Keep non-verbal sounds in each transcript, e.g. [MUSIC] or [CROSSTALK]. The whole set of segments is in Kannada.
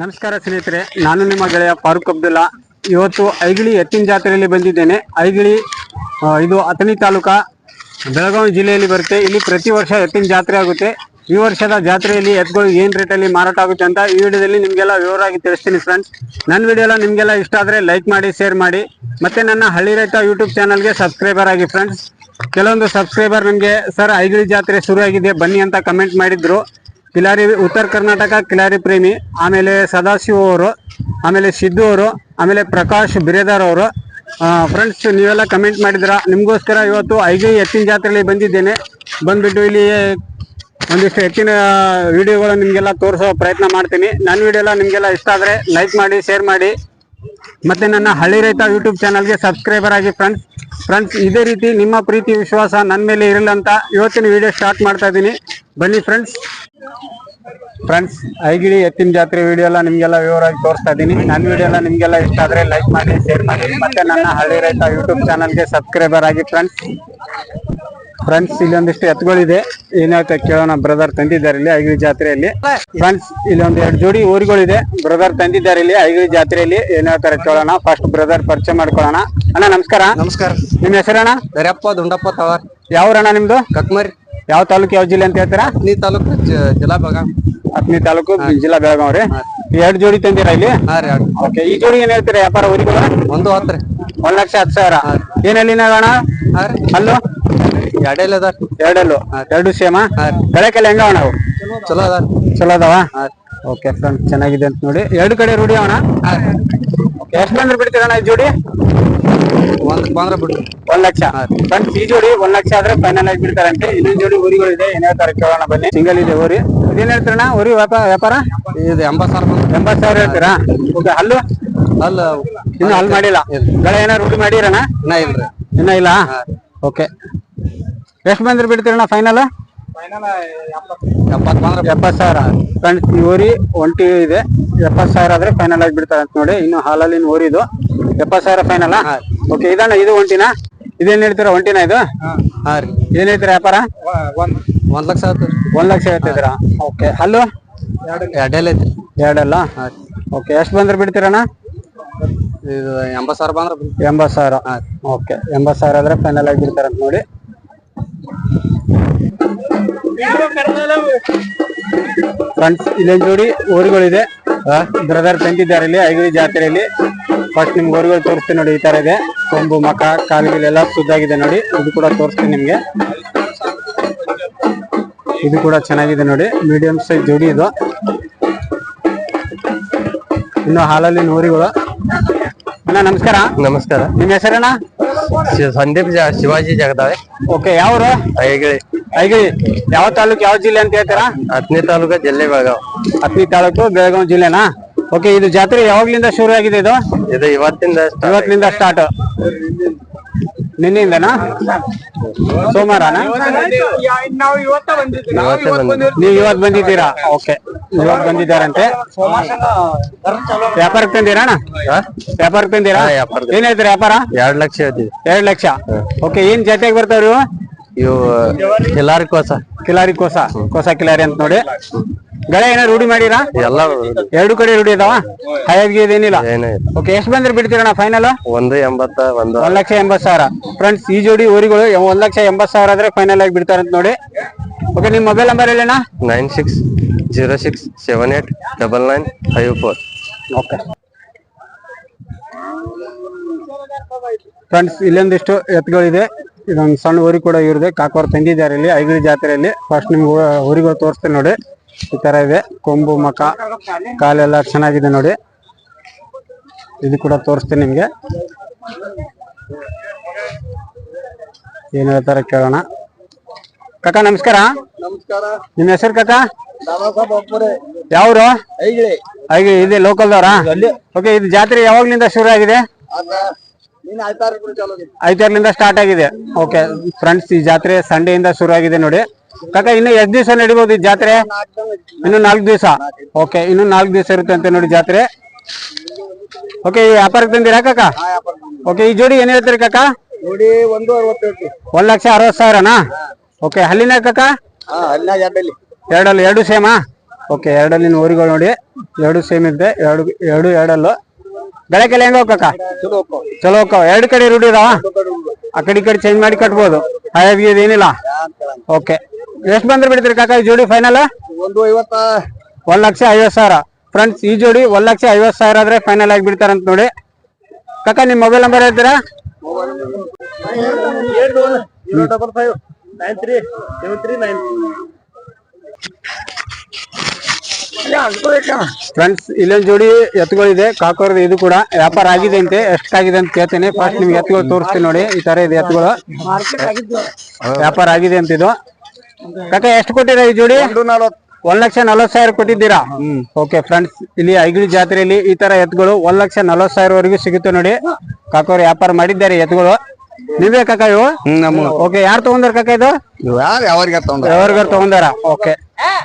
ನಮಸ್ಕಾರ ಸ್ನೇಹಿತರೆ, ನಾನು ನಿಮ್ಮ ಗೆಳೆಯ ಫಾರೂಕ್ ಅಬ್ದುಲ್ಲಾ. ಇವತ್ತು ಐಗಿಳಿ ಎತ್ತಿನ ಜಾತ್ರೆಯಲ್ಲಿ ಬಂದಿದ್ದೇನೆ. ಐಗಿಳಿ ಇದು ಅಥಣಿ ತಾಲೂಕಾ, ಬೆಳಗಾವಿ ಜಿಲ್ಲೆಯಲ್ಲಿ ಬರುತ್ತೆ. ಇಲ್ಲಿ ಪ್ರತಿ ವರ್ಷ ಎತ್ತಿನ ಜಾತ್ರೆ ಆಗುತ್ತೆ. ಈ ವರ್ಷದ ಜಾತ್ರೆಯಲ್ಲಿ ಎತ್ತುಗಳು ಏನು ರೇಟಲ್ಲಿ ಮಾರಾಟ ಆಗುತ್ತೆ ಅಂತ ಈ ವಿಡಿಯೋದಲ್ಲಿ ನಿಮಗೆಲ್ಲ ವಿವರವಾಗಿ ತಿಳಿಸ್ತೀನಿ ಫ್ರೆಂಡ್ಸ್ ನನ್ನ ವಿಡಿಯೋ ಎಲ್ಲ ನಿಮಗೆಲ್ಲ ಇಷ್ಟ ಆದರೆ ಲೈಕ್ ಮಾಡಿ ಶೇರ್ ಮಾಡಿ. ಮತ್ತೆ ನನ್ನ ಹಳ್ಳಿ ರೈತ ಯೂಟ್ಯೂಬ್ ಚಾನಲ್ಗೆ ಸಬ್ಸ್ಕ್ರೈಬರ್ ಆಗಿ ಫ್ರೆಂಡ್ಸ್ ಕೆಲವೊಂದು ಸಬ್ಸ್ಕ್ರೈಬರ್ ನನಗೆ ಸರ್, ಐಗಿಳಿ ಜಾತ್ರೆ ಶುರು ಆಗಿದೆ ಬನ್ನಿ ಅಂತ ಕಮೆಂಟ್ ಮಾಡಿದ್ರು. ಕಿಲಾರಿ ಉತ್ತರ ಕರ್ನಾಟಕ ಕಿಲಾರಿ ಪ್ರೇಮಿ, ಆಮೇಲೆ ಸದಾಶಿವ ಅವರು, ಆಮೇಲೆ ಸಿದ್ದು ಅವರು, ಆಮೇಲೆ ಪ್ರಕಾಶ್ ಬಿರೇದಾರ್ ಅವರು. ಫ್ರೆಂಡ್ಸ್ ನೀವೆಲ್ಲ ಕಮೆಂಟ್ ಮಾಡಿದ್ರ ನಿಮಗೋಸ್ಕರ ಇವತ್ತು ಐದು ಎತ್ತಿನ ಜಾತ್ರೆಯಲ್ಲಿ ಬಂದಿದ್ದೇನೆ. ಬಂದ್ಬಿಟ್ಟು ಇಲ್ಲಿ ಒಂದಿಷ್ಟು ಎತ್ತಿನ ವಿಡಿಯೋಗಳು ನಿಮಗೆಲ್ಲ ತೋರಿಸೋ ಪ್ರಯತ್ನ ಮಾಡ್ತೀನಿ. ನನ್ನ ವಿಡಿಯೋ ಎಲ್ಲ ನಿಮಗೆಲ್ಲ ಇಷ್ಟ ಆದರೆ ಲೈಕ್ ಮಾಡಿ ಶೇರ್ ಮಾಡಿ. ಮತ್ತು ನನ್ನ ಹಳ್ಳಿ ರೈತ ಯೂಟ್ಯೂಬ್ ಚಾನಲ್ಗೆ ಸಬ್ಸ್ಕ್ರೈಬರ್ ಆಗಿ ಫ್ರೆಂಡ್ಸ್ ಫ್ರೆಂಡ್ಸ್ ಇದೇ ರೀತಿ ನಿಮ್ಮ ಪ್ರೀತಿ, ವಿಶ್ವಾಸ ನನ್ನ ಮೇಲೆ ಇರಲ್ಲ ಅಂತ ಇವತ್ತಿನ ವಿಡಿಯೋ ಸ್ಟಾರ್ಟ್ ಮಾಡ್ತಾ ಇದ್ದೀನಿ. ಬನ್ನಿ ಫ್ರೆಂಡ್ಸ್ ಫ್ರೆಂಡ್ಸ್ ಐಗಿಡಿ ಎತ್ತಿನ ಜಾತ್ರೆ ವಿಡಿಯೋ ಎಲ್ಲ ನಿಮ್ಗೆಲ್ಲ ವಿವರವಾಗಿ ತೋರಿಸ್ತಾ ಇದ್ದೀನಿ. ನನ್ನ ವಿಡಿಯೋ ಎಲ್ಲ ನಿಮ್ಗೆಲ್ಲ ಇಷ್ಟ ಆದ್ರೆ ಲೈಕ್ ಮಾಡಿ ಶೇರ್ ಮಾಡಿ. ಮತ್ತೆ ನನ್ನ ಹಳ್ಳಿ ರೈತ ಯೂಟ್ಯೂಬ್ ಚಾನಲ್ಗೆ ಸಬ್ಸ್ಕ್ರೈಬರ್ ಆಗಿ ಫ್ರೆಂಡ್ಸ್ ಫ್ರೆಂಡ್ಸ್ ಇಲ್ಲಿ ಒಂದಿಷ್ಟು ಎತ್ತುಗಳಿದೆ ಏನಾಯ್ತು ಕೇಳೋಣ ಬ್ರದರ್ ತಂದಿದ್ದಾರೆ ಇಲ್ಲಿ ಐಗಿರಿ ಜಾತ್ರೆಯಲ್ಲಿ. ಫ್ರೆಂಡ್ಸ್ ಇಲ್ಲಿ ಒಂದ್ ಎರಡು ಜೋಡಿ ಊರುಗಳಿದೆ. ಬ್ರದರ್ ತಂದಿದ್ದಾರೆ ಇಲ್ಲಿ ಐಗಿರಿ ಜಾತ್ರೆಯಲ್ಲಿ. ಏನ್ ಹೇಳ್ತಾರೆ ಕೇಳೋಣ. ಫಸ್ಟ್ ಬ್ರದರ್ ಪರಿಚಯ ಮಾಡ್ಕೊಳ್ಳೋಣ. ಅಣ್ಣ ನಮಸ್ಕಾರ. ನಮಸ್ಕಾರ. ನಿಮ್ಮ ಹೆಸರಣ್ಣ ದರ್ಯಪ್ಪ ದುಂಡಪ್ಪ ತವಾರ್. ಯಾವ್ರಣ್ಣ ನಿಮ್ದು? ಕಕ್ಮರಿ. ಯಾವ ತಾಲೂಕು ಯಾವ ಜಿಲ್ಲೆ ಅಂತ ಹೇಳ್ತೀರಾ? ನೀ ತಾಲೂಕು ಜಿಲ್ಲಾ ಬೆಳಗಾಂ ಹತ್ತನೇ ತಾಲೂಕು ಜಿಲ್ಲಾ ಬೆಳಗಾವ್ ರೀ ಎರಡು ಜೋಡಿ ತಂದಿರ ಇಲ್ಲಿ? ಈ ಜೋಡಿ ಏನ್ ಹೇಳ್ತೀರಾ? ವ್ಯಾಪಾರ ಊರಿಗೆ ಒಂದು ಹತ್ತು ಒಂದ್ ಲಕ್ಷ ಹತ್ತು ಸಾವಿರ. ಏನಲ್ಲಿ ಅಣ್ಣ? ಅಲ್ಲೂ? ಎರಡೆಲ್ಲ ಅದಾರ. ಎರಡೆಲ್ಲು. ಎರಡು ಸೇಮ? ಬೆಳಕೆಲ್ಲ ಹೆಂಗ ಅಣ್ಣ ಚಲೋ ಅದಾರ. ಚಲೋ ಅದಾವ? ಓಕೆ ಫ್ರೆಂಡ್ ಚೆನ್ನಾಗಿದೆ ಅಂತ ನೋಡಿ. ಎರಡು ಕಡೆ ರೂಢಿ ಅವಣ ಎಷ್ಟು ಬಂದ್ರೆ ಬಿಡ್ತೀರಣ್ಣ ಈ ಜೋಡಿ? ಒಂದ್ ಬಂದ್ರ ಬಿಡು ಒಂದ್ ಲಕ್ಷ. ಫ್ರೆಂಡ್ಸ್ ಈ ಜೋಡಿ ಒಂದ್ ಲಕ್ಷ ಆದ್ರೆ ಫೈನಲ್ ಆಗಿ ಬಿಡ್ತಾರಂತೆ. ಇನ್ನೊಂದ್ ಜೋಡಿ ಊರಿಗಳಿದೆ ಏನ್ ಹೇಳ್ತಾರೆ ಕೇಳೋಣ ಬನ್ನಿ. ಸಿಂಗಲ್ ಇದೆ ಊರಿ. ಇದೇನ್ ಹೇಳ್ತೀರಣ್ಣ? ಊರಿ ವ್ಯಾಪಾರ ವ್ಯಾಪಾರ? ಇದು ಎಂಬತ್ ಸಾವಿರ ಎಂಬತ್ತು ಎಂಬತ್ ಸಾವಿರ ಹೇಳ್ತೀರಾ? ಓಕೆ ಅಲ್ಲೂ? ಅಲ್ಲ ಇನ್ನು ಅಲ್ಲಿ ಮಾಡಿಲ್ಲ. ಗಳ ಏನಾರು ರೂಢಿ ಮಾಡಿರಣ ಇನ್ನ ಇಲ್ರಿ. ಇನ್ನ ಇಲ್ಲ? ಓಕೆ. ಎಷ್ಟು ಬಂದ್ರೆ ಬಿಡ್ತೀರಣ್ಣ ಫೈನಲ್ ಎಪ್ಪತ್ತು. ಬಂದ್ರ ಎಪ್ಪತ್ ಸಾವಿರ. ಫ್ರೆಂಡ್ಸ್ ಈ ಓರಿ ಒಂಟಿ ಇದೆ. ಎಪ್ಪತ್ತು ಸಾವಿರ ಆದ್ರೆ ಫೈನಲ್ ಆಗಿ ಬಿಡ್ತಾರೆ ಅಂತ ನೋಡಿ. ಇನ್ನು ಹಾಲಲ್ಲಿ ಓರಿ ಇದು ಎಪ್ಪತ್ತು ಸಾವಿರ ಫೈನಲ್ ಓಕೆ ಇದಣ್ಣ ಇದು ಒಂಟಿನ? ಇದೇನ್ ಹೇಳ್ತೀರಾ ಒಂಟಿನ ಇದು? ಹಾ ರೀ. ಏನ್ ಹೇಳ್ತೀರಾ ವ್ಯಾಪಾರ? ಒಂದ್. ಒಂದ್ ಲಕ್ಷ ಒಂದ್ ಲಕ್ಷ ಹೇಳ್ತಿದ್ದೀರಾ? ಓಕೆ ಹಲ್ಲು? ಎರಡೆಲ್ಲ. ಐತ್ರಿ. ಎರಡಲ್ಲ? ಓಕೆ ಎಷ್ಟು ಬಂದ್ರೆ ಬಿಡ್ತೀರಣ್ಣ? ಇದು ಎಂಬತ್ ಸಾವಿರ ಬಂದ್ರೆ ಸಾವಿರ. ಓಕೆ ಎಂಬತ್ ಸಾವಿರ ಆದ್ರೆ ಫೈನಲ್ ಆಗಿ ಬಿಡ್ತಾರೆ ಅಂತ ನೋಡಿ. ಫ್ರೆಂಡ್ಸ್ ಇಲ್ಲೊಂದ್ ಜೋಡಿ ಊರುಗಳಿದೆ. ಬ್ರದರ್ ತಂದಿದ್ದಾರೆ ಇಲ್ಲಿ ಐಗಿರಿ ಜಾತ್ರೆಯಲ್ಲಿ. ಫಸ್ಟ್ ನಿಮ್ಗೆ ಊರುಗಳು ತೋರಿಸ್ತೀನಿ ನೋಡಿ ಈ ತರ ಇದೆ. ಕೊಂಬು ಮಕ ಕಾಲುಗಳೆಲ್ಲ ಸುದ್ದಾಗಿದೆ ನೋಡಿ. ಇದು ಕೂಡ ತೋರಿಸ್ತೀನಿ ನಿಮ್ಗೆ. ಇದು ಕೂಡ ಚೆನ್ನಾಗಿದೆ ನೋಡಿ. ಮೀಡಿಯಂ ಸೈಜ್ ಜೋಡಿ ಇದು. ಇನ್ನು ಹಾಲಲ್ಲಿ ಊರುಗಳು ಅಣ್ಣ ನಮಸ್ಕಾರ. ನಮಸ್ಕಾರ. ನಿಮ್ಮ ಹೆಸರಣ್ಣ? ಶಿ- ಸಂದೀಪ್ ಜ- ಶಿವಾಜಿ ಜಗದಾಳೆ ಓಕೆ ಯಾವ್ರು? ಐಗಿಳಿ. ಐಗಿರಿ ಯಾವ ತಾಲೂಕು ಯಾವ ಜಿಲ್ಲೆ ಅಂತ ಹೇಳ್ತೀರಾ? ಹತ್ತನೇ ತಾಲೂಕು ಜಿಲ್ಲೆ ಬೆಳಗಾವ್. ಹತ್ತನೇ ತಾಲೂಕು ಬೆಳಗಾವಿ ಜಿಲ್ಲೆನಾ? ಓಕೆ ಇದು ಜಾತ್ರೆ ಯಾವಾಗ್ಲಿಂದ ಶುರು ಆಗಿದೆ ಇದು? ಇದು ಇವತ್ತಿಂದ start ಇವತ್ತಿನಿಂದ ಸ್ಟಾರ್ಟ್ ನಿನ್ನೆಯಿಂದನಾ ಸೋಮವಾರನಾ? ಇವತ್ತೇ ಬಂದ್ವಿ. ನೀವು ಇವತ್ತು ಬಂದಿದ್ದೀರಾ? ಓಕೆ. ಇವತ್ತು ಬಂದಿದ್ದಾರಂತೆ. ವ್ಯಾಪಾರಕ್ಕೆ ತಂದಿರಾ? ವ್ಯಾಪಾರಕ್ಕೆ ತಂದಿರಾ? ಹಾ, ವ್ಯಾಪಾರಕ್ಕೆ. ಏನ್ ವ್ಯಾಪಾರ? ಎರಡ್ ಲಕ್ಷ ಎರಡ್ ಲಕ್ಷ. ಓಕೆ ಏನ್ ಜೊತೆಗೆ ಬರ್ತಾವ್ರಿ ಇವು ಎಲ್ಲಾರಿ ಕೋಸ. ಕಿಲಾರಿ ಕೋಸ. ಕೋಸ ಕಿಲಾರಿ ಅಂತ ನೋಡಿ. ಗಳೆ ಏನಾರು ರೂಢಿ ಮಾಡಿರಾ? ಎಲ್ಲ ಎರಡು ಕಡೆ ರೂಢಿ ಅದಾವ? ಹಾಯಾಗಿ ಏನೇ ಇಲ್ಲ. ಓಕೆ ಎಷ್ಟು ಬಂದ್ರೆ ಬಿಡ್ತೀರಣ್ಣ ಫೈನಲ್ ಒಂದು ಎಂಬತ್ತ ಒಂದು. ಒಂದ್ ಲಕ್ಷ ಎಂಬತ್ ಸಾವಿರ. ಫ್ರೆಂಡ್ಸ್ ಈ ಜೋಡಿ ಊರಿಗಳು ಒಂದ್ ಲಕ್ಷ ಎಂಬತ್ ಸಾವಿರ ಆದ್ರೆ ಫೈನಲ್ ಆಗಿ ಬಿಡ್ತಾರಂತ ನೋಡಿ. ಓಕೆ ನಿಮ್ mobile number ಹೇಳಣ್ಣ? Nine six zero six seven eight double nine five four. Okay friends ಇಲ್ಲೊಂದಿಷ್ಟು ಎತ್ತುಗಳಿದೆ. ಇದೊಂದು ಸಣ್ಣ ಊರಿ ಕೂಡ ಇವ್ರದೆ ಕಾಕೋರ್ ತಂದಿದ್ದಾರೆ ಇಲ್ಲಿ ಐಗಿರಿ ಜಾತ್ರೆಯಲ್ಲಿ. ಫಸ್ಟ್ ನಿಮ್ಗೆ ಊರಿಗಳು ತೋರಿಸ್ತೀನಿ ನೋಡಿ. ಈ ತರ ಇದೆ. ಕೊಂಬು ಮಕ ಕಾಲೆಲ್ಲ ಚೆನ್ನಾಗಿದೆ ನೋಡಿ. ಇದು ಕೂಡ ತೋರಿಸ್ತೀನಿ ನಿಮ್ಗೆ. ಏನ್ ಹೇಳ್ತಾರೆ ಕೇಳೋಣ. ಕಾಕ ನಮಸ್ಕಾರ. ನಮಸ್ಕಾರ. ನಿಮ್ ಹೆಸರು ಕಾಕ? ಯಾವ್ರು? ಐಗಿ ಇದೆ ಲೋಕಲ್ದವ್ರಾ? ಓಕೆ ಇದು ಜಾತ್ರೆ ಯಾವಾಗ್ಲಿಂದ ಶುರು ಆಗಿದೆ? ಐತಾರ್ಲಿಂದ ಸ್ಟಾರ್ಟ್ ಆಗಿದೆ. ಓಕೆ ಫ್ರೆಂಡ್ಸ್ ಈ ಜಾತ್ರೆ ಸಂಡೇ ಇಂದ ಶುರು ಆಗಿದೆ ನೋಡಿ. ಕಾಕ ಇನ್ನು ಎಷ್ಟ್ ದಿವಸ ನಡಿಬಹುದು ಈ ಜಾತ್ರೆ? ಇನ್ನು ನಾಲ್ಕು ದಿವಸ? ಓಕೆ ಇನ್ನು ನಾಲ್ಕು ದಿವಸ ಇರುತ್ತೆ ಅಂತ ನೋಡಿ ಜಾತ್ರೆ. ಓಕೆ ಈ ವ್ಯಾಪಾರಕ್ಕೆ ತಂದಿರಾ ಕಾಕ? ಓಕೆ ಈ ಜೋಡಿ ಏನ್ ಹೇಳ್ತೀರಿ ಕಾಕ? ನೋಡಿ ಒಂದು ಒಂದ್ ಲಕ್ಷ ಅರವತ್ ಸಾವಿರನಾ? ಓಕೆ ಹಲ್ಲಿನ ಕಾಕ? ಎರಡಲ್ಲಿ. ಎರಡಲ್ಲಿ ಎರಡು ಸೇಮಾ? ಓಕೆ ಎರಡಲ್ಲಿನ ಊರಿಗಳು ನೋಡಿ. ಎರಡು ಸೇಮ್ ಇದ್ದೆ ಎರಡು ಎರಡು ಎರಡಲ್ಲು. ಬೆಳಕೆಲ್ಲ ಹೆಂಗ ಹೋಗಕ್ಕ ಚಲೋ ಹೋಗ್ಕವ ಎರಡು ಕಡೆ ರೂಢಿ ಇದಾವ? ಆ ಕಡೆ ಈ ಕಡೆ ಚೇಂಜ್ ಮಾಡಿ ಕಟ್ಬೋದು. ಹಾಯಾಗಿ ಏನಿಲ್ಲ? ಓಕೆ ಎಷ್ಟು ಬಂದ್ರೆ ಬಿಡ್ತೀರಿ ಕಾಕ ಈ ಜೋಡಿ ಫೈನಲ್ ಒಂದು ಐವತ್ತ ಒಂದ್ ಲಕ್ಷ ಐವತ್ ಸಾವಿರ. ಫ್ರೆಂಡ್ಸ್ ಈ ಜೋಡಿ ಒಂದ್ ಲಕ್ಷ ಐವತ್ ಸಾವಿರ ಆದ್ರೆ ಫೈನಲ್ ಆಗಿ ಬಿಡ್ತಾರಂತ ನೋಡಿ. ಕಾಕ ನಿಮ್ ಮೊಬೈಲ್ ನಂಬರ್ ಹೇಳ್ತೀರಾ? ಫ್ರೆಂಡ್ಸ್ ಇಲ್ಲೊಂದು ಜೋಡಿ ಎತ್ತುಗಳಿದೆ. ಕಾಕೋರ್ದು ಇದು ಕೂಡ ವ್ಯಾಪಾರ ಆಗಿದೆ ಅಂತೆ. ಎಷ್ಟಾಗಿದೆ ಅಂತ ಕೇಳ್ತೇನೆ. ಫಸ್ಟ್ ನಿಮ್ಗೆ ಎತ್ತುಗಳು ತೋರಿಸ್ತೀನಿ ನೋಡಿ. ಈ ತರ ಇದೆ ಎತ್ತುಗಳು. ವ್ಯಾಪಾರ ಆಗಿದೆ ಅಂತ ಇದು. ಕಾಕ ಎಷ್ಟು ಕೊಟ್ಟಿರ ಈ ಜೋಡಿ? ಒಂದ್ ಲಕ್ಷ ನಲವತ್ ಸಾವಿರ ಕೊಟ್ಟಿದ್ದೀರಾ? ಓಕೆ ಫ್ರೆಂಡ್ಸ್ ಇಲ್ಲಿ ಐಗಿಳಿ ಜಾತ್ರೆಯಲ್ಲಿ ಈ ತರ ಎತ್ಗಳು ಒಂದ್ ಲಕ್ಷ ನಲವತ್ ಸಾವಿರವರೆಗೂ ಸಿಗುತ್ತೆ ನೋಡಿ. ಕಾಕೋರು ವ್ಯಾಪಾರ ಮಾಡಿದ್ದಾರೆ ಎತ್ಗಳು. ನೀವೇ ಕಾಕ ಇವು? ಓಕೆ ಯಾರು ತಗೊಂಡಾರ ಕಾಕ ಇದು? ಯಾರು? ಯಾವ್ರಿಗಾರು ತಗೊಂಡಾರ? ಓಕೆ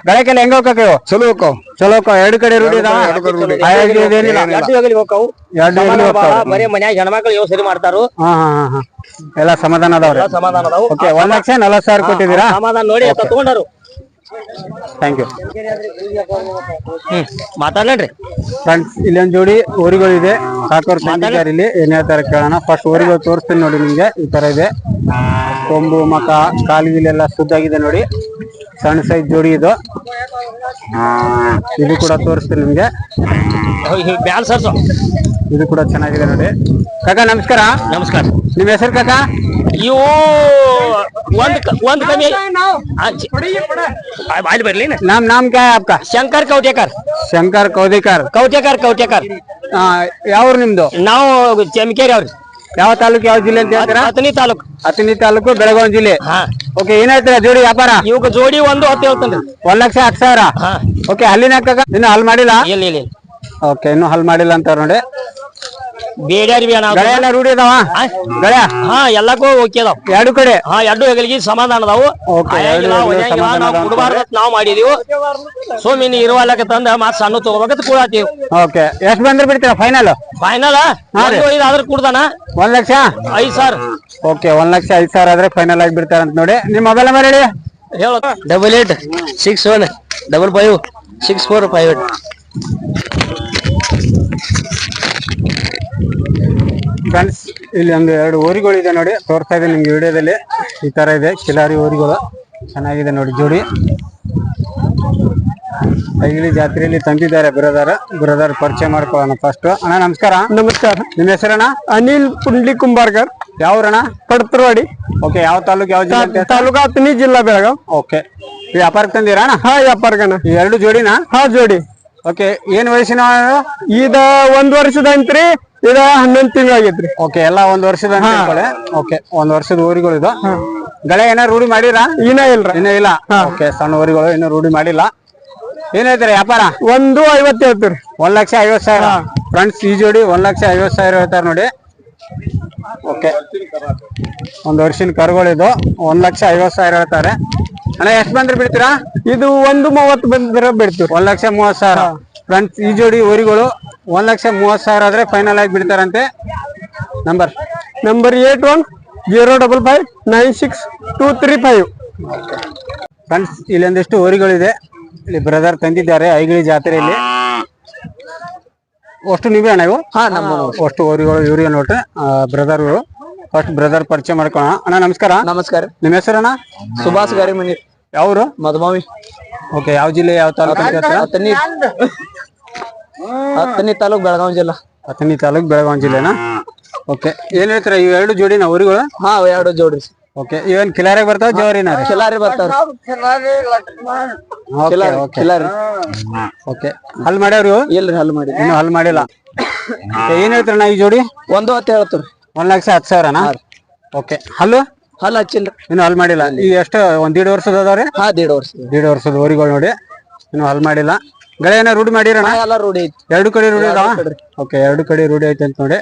ಬೆಳಕೆಲ್ಲ ಹೆಂಗ ಕಾಕ ಇವು ಚಲೋ ಹೋಕ್ಕವ್. ಚಲೋ ಅಕ್ಕ, ಎರಡು ಕಡೆ ರೂಢಿ ಇದಾವ ಎರಡು ಕಡೆ ರೂಢಿ. ಹಾಯಾಗಿ ಇದೇನಿಲ್ಲ ಎರಡು ಜಗಲಿ ಹೋಗ್ತಾವು ಎರಡು ಎಲ್ಲಿ ಹೋಗ್ತಾವ? ಬರೀ ಮನ್ಯಾಗ ಹೆಣ್ಮಕ್ಳು ಯಾವ ಸರಿ ಮಾಡ್ತಾರು. ಹಾ ಹಾ ಹಾ ಹಾ. ಎಲ್ಲ ಸಮಾಧಾನ ಅದಾವ್ರಿ. ಸಮಾಧಾನ ಅದಾವು. ಓಕೆ ಒಂದ್ ಲಕ್ಷ ನಲವತ್ ಸಾವಿರ ಕೊಟ್ಟಿದ್ದೀರಾ? ಸಮಾಧಾನ ನೋಡಿ ಅಂತ ತಗೊಂಡಾರು. ಥ್ಯಾಂಕ್ ಯು ಹ್ಮ್ ಮಾತಾಡ್ಲೇನ್ರಿ? ಫ್ರೆಂಡ್ಸ್ ಒಂದ್ ಜೋಡಿ ಊರಿಗಳು ಇದೆ ಸಾಕೋರ್ ತಂದಿದ್ದಾರೆ ಇಲ್ಲಿ. ಏನ್ ಹೇಳ್ತಾರೆ ಕೇಳೋಣ. ಫಸ್ಟ್ ಊರಿಗಳು ತೋರಿಸ್ತೀನಿ ನೋಡಿ ನಿಮ್ಗೆ. ಈ ತರ ಇದೆ. ಕೊಂಬು ಮಕ ಶುದ್ಧ ಆಗಿದೆ ನೋಡಿ. ಸಣ್ಣ ಸೈಜ್ ಜೋಡಿ ಇದು. ಇದು ಕೂಡ ತೋರಿಸ್ತೀನಿ ನಿಮ್ಗೆ. ಇದು ಕೂಡ ಚೆನ್ನಾಗಿದೆ ನೋಡಿ. ಕಾಕ ನಮಸ್ಕಾರ. ನಮಸ್ಕಾರ. ನಿಮ್ ಹೆಸರು ಕಾಕ? ಇವು ಒಂದ್ ಒಂದ್ ಕಮ್ಮಿ. ನಾಮ್ ನಾಮ್ ಶಂಕರ್ ಕೌಟೇಕರ್ ಶಂಕರ್ ಕೌದೇಕರ್. ಕೌಟೇಕರ್ ಕೌಟೇಕರ್ ಯಾವ್ರು ನಿಮ್ದು? ನಾವು ಚಮಕೇರಿ ಅವ್ರಿ. ಯಾವ ತಾಲೂಕು ಯಾವ ಜಿಲ್ಲೆ ಅಂತ ಹೇಳ್ತೀರಾ? ಹತ್ತನೇ ತಾಲೂಕು. ಹತ್ತನೇ ತಾಲೂಕು ಬೆಳಗಾವಿ ಜಿಲ್ಲೆ. ಓಕೆ ಏನ್ ಹೇಳ್ತೀರಾ ಜೋಡಿ ವ್ಯಾಪಾರ? ಇವಾಗ ಜೋಡಿ ಒಂದು ಹತ್ತು ಹೇಳ್ತಾನೆ ಒಂದ್ ಲಕ್ಷ ಹತ್ತು ಸಾವಿರ? ಓಕೆ ಅಲ್ಲಿನ ಕಾಕ ಇನ್ನು ಹಲ್ ಮಾಡಿಲ್ಲ? ಓಕೆ ಇನ್ನು ಹಲ್ ಮಾಡಿಲ್ಲ ಅಂತ ನೋಡಿ. ಬೇಡ್ಯಾರಿ ಬಿ ನಾವು ಗಳೆ ಎಲ್ಲ ರೂಢಿ ಅದಾವ? ಗಳೆ ಹಾ ಎಲ್ಲಕ್ಕೂ ಓಕೆ ಅದಾವ. ಎರಡು ಕಡೆ? ಹಾ ಎರಡು ಹೆಗಲಿಗೆ ಸಮಾಧಾನ ಅದಾವು. ಓಕೆ ನಾವ್ ಅದಾವ ಸೊ ಮಾಡಿದೀವಿ. ಸುಮ್ಮನೆ ಇರುವಲ್ಲಕ ತಂದ ಮತ್ ಸಣ್ಣ ತಗೋಬೇಕಂತ ಕೂಡಾತೀವಿ. ಓಕೆ ಎಷ್ಟ್ ಬಂದ್ರೆ ಬಿಡ್ತೀರಾ ಫೈನಲ್ ಫೈನಲ್ ಒಂದು ಐದು ಆದ್ರೆ ಕುಡ್ದಾನ? ಒಂದ್ ಲಕ್ಷ? ಐದ್ ಸಾವಿರ ಓಕೆ ಒಂದ್ ಲಕ್ಷ ಐದ್ ಸಾವಿರ ಆದ್ರೆ ಫೈನಲ್ ಆಗಿ ಬಿಡ್ತಾರ ಅಂತ ನೋಡಿ. ನಿಮ್ ಮೊಬೈಲ್ ನಂಬರ್ ಹೇಳಿ. ಹೇಳ. Double eight six one double five six four five eight friends ಇಲ್ಲಿ ಒಂದು ಎರಡು ಊರಿಗಳು ಇದೆ ನೋಡಿ. ತೋರ್ತಾ ಇದೆ ನಿಮ್ಗೆ ವಿಡಿಯೋದಲ್ಲಿ. ಈ ತರ ಇದೆ ಕಿಲಾರಿ ಊರಿಗಳು. ಚೆನ್ನಾಗಿದೆ ನೋಡಿ ಜೋಡಿ. ಐಗಿಳಿ ಜಾತ್ರೆಯಲ್ಲಿ ತಂದಿದ್ದಾರೆ ಬ್ರದರ್. ಬ್ರದರ್ ಪರಿಚಯ ಮಾಡ್ಕೊಳ್ಳೋಣ ಫಸ್ಟ್ ಅಣ್ಣ ನಮಸ್ಕಾರ. ನಮಸ್ಕಾರ. ನಿಮ್ಮ ಹೆಸರಣ್ಣ? ಅನಿಲ್ ಪುಂಡ್ಲಿ ಕುಂಬಾರ್ಕರ್ ಯಾವ್ರಣ್ಣ ಪಡ್ತರವಾಡಿ. ಓಕೆ ಯಾವ ತಾಲೂಕು ಯಾವ ಜಿಲ್ಲೆ ತಾಲೂಕು ಹತ್ತನೇ ಜಿಲ್ಲಾ ಬೆಳಗಾವ್. ಓಕೆ ವ್ಯಾಪಾರಕ್ಕೆ ತಂದಿರಾ ಅಣ್ಣ? ಹಾ ವ್ಯಾಪಾರಕ್ಕಣ್ಣ ಈ ಎರಡು ಜೋಡಿನಾ? ಹಾ ಜೋಡಿ. ಓಕೆ ಏನ್ ವಯಸ್ಸಿನ ಇದ ಒಂದ್ ವರ್ಷದ ಅಂತ್ರಿ ಇದ ಹನ್ನೊಂದು ತಿಂಗಳು ಆಗೈತ್ರಿ. ಓಕೆ ಎಲ್ಲ ಒಂದ್ ವರ್ಷದ ಓಕೆ ಒಂದ್ ವರ್ಷದ ಊರಿಗಳು ಇದು. ಗಳೆ ಏನ ರೂಢಿ ಮಾಡಿರ? ಇನ್ನ ಇಲ್ರ. ಇನ್ನ ಇಲ್ಲ? ಓಕೆ ಸಣ್ಣ ಊರಿಗಳು ಇನ್ನು ರೂಢಿ ಮಾಡಿಲ್ಲ. ಏನೈತ್ರಿ ವ್ಯಾಪಾರ? ಒಂದು ಐವತ್ತು ಹೇಳ್ತೀರಿ. ಒಂದ್ ಲಕ್ಷ ಐವತ್ ಸಾವಿರ. ಫ್ರೆಂಡ್ಸ್ ಈ ಜೋಡಿ ಒಂದ್ ಲಕ್ಷ ಐವತ್ ಸಾವಿರ ಹೇಳ್ತಾರೆ ನೋಡಿ. ಓಕೆ. ಒಂದು ವರ್ಷಿನ ಕರುಗಳಿದು ಒಂದ್ ಲಕ್ಷ ಐವತ್ ಸಾವಿರ ಹೇಳ್ತಾರೆ. ಅಣ್ಣ ಎಷ್ಟ್ ಬಂದ್ರೆ ಬಿಡ್ತೀರಾ? ಇದು ಒಂದು ಮೂವತ್ತು ಬಂದ್ರೆ ಬಿಡ್ತೀವಿ. ಒಂದ್ ಲಕ್ಷ ಮೂವತ್ ಸಾವಿರ. ಫ್ರೆಂಡ್ಸ್ ಈ ಜೋಡಿ ಊರಿಗಳು ಒಂದ್ ಲಕ್ಷ ಮೂವತ್ ಸಾವಿರ ಆದ್ರೆ ಫೈನಲ್ ಆಗಿ ಬಿಡ್ತಾರಂತೆ. Number number eight one zero double five nine six two three five friends ಇಲ್ಲೊಂದಿಷ್ಟು ಊರಿಗಳಿದೆ ಇಲ್ಲಿ ಬ್ರದರ್ ತಂದಿದ್ದಾರೆ ಐಗಿಳಿ ಜಾತ್ರೆಯಲ್ಲಿ. ಅಷ್ಟು ನೀವೇ ಅಣ್ಣ ಇವು? ಹಾ ನಮ್ಮ ಅಷ್ಟು. ಊರಿಗಳು ಇವ್ರಿಗೆ ನೋಡ್ರಿ ಬ್ರದರ್ಗಳು ಫಸ್ಟ್ ಬ್ರದರ್ ಪರಿಚಯ ಮಾಡ್ಕೋಣ ಅಣ್ಣ ನಮಸ್ಕಾರ. ನಮಸ್ಕಾರ. ನಿಮ್ಮ ಹೆಸರಣ್ಣ? ಸುಭಾಷ್ ಗಾರಿ ಮನಿ. ಯಾವ್ರು? ಮಧುಮಾವಿ ಓಕೆ ಯಾವ ಜಿಲ್ಲೆ ಯಾವ ತಾಲೂಕು ಅಂತ ಹೇಳ್ತೀರಾ ಹತ್ತನೇ ಹತ್ತನೇ ತಾಲೂಕ್ ಬೆಳಗಾವಿ ಜಿಲ್ಲಾ. ಹತ್ತನೇ ತಾಲೂಕ್ ಬೆಳಗಾವಿ ಜಿಲ್ಲೆನಾ? ಓಕೆ ಏನ್ ಹೇಳ್ತೀರಾ ಇವ್ ಎರಡು ಜೋಡಿನ ಊರಿಗಳು? ಹಾ ಎರಡು ಜೋಡ್ರಿ ಓಕೆ ಇವನ್ ಕಿಲಾರಿಗೆ ಬರ್ತಾವ ಜೋರಿನ ಕಿಲಾರಿ ಬರ್ತಾವ್ರಿ. ಓಕೆ ಓಕೆ ಕಿಲಾರಿ ಓಕೆ ಹಲ್ ಮಾಡ್ಯಾವ್ರಿ? ಇವು? ಇಲ್ರಿ ಹಲ್ ಮಾಡಿ ಇನ್ನು ಹಲ್ ಮಾಡಿಲ್ಲ. Okay, ಏನ್ ನಾ ಈ ಜೋಡಿ? ಒಂದು ಹತ್ತು ಹೇಳ್ತೀವ್ರಿ. ಒಂದ್ ಲಕ್ಷ ಹತ್ತು ಸಾವಿರನಾ? ಓಕೆ ಹಲ್ಲು? ಹಲ್ ಹಚ್ಚಿಲ್ರಿ ಇನ್ನು ಹಲ್ ಮಾಡಿಲ್ಲ. ಈಗ ಎಷ್ಟು ಒಂದ್ ದೀಡ್ ವರ್ಷದ ಅದಾವ್ರಿ? ಹಾ ದೇಡ್ ವರ್ಷ ದೀಡ್ ವರ್ಷದ ಊರಿಗಳು ನೋಡಿ. ಇನ್ನು ಹಲ್ ಮಾಡಿಲ್ಲ. ಗಳೇನ ರೂಢಿ ಮಾಡಿರಣ್ಣ? ಎಲ್ಲ ರೂಢಿ ಐತಿ. ಎರಡು ಕಡೆ ರೂಢಿ ಅದಾವ ಓಕೆ ಎರಡು ಕಡೆ ರೂಢಿ ಐತೆ ಅಂತ ನೋಡಿ.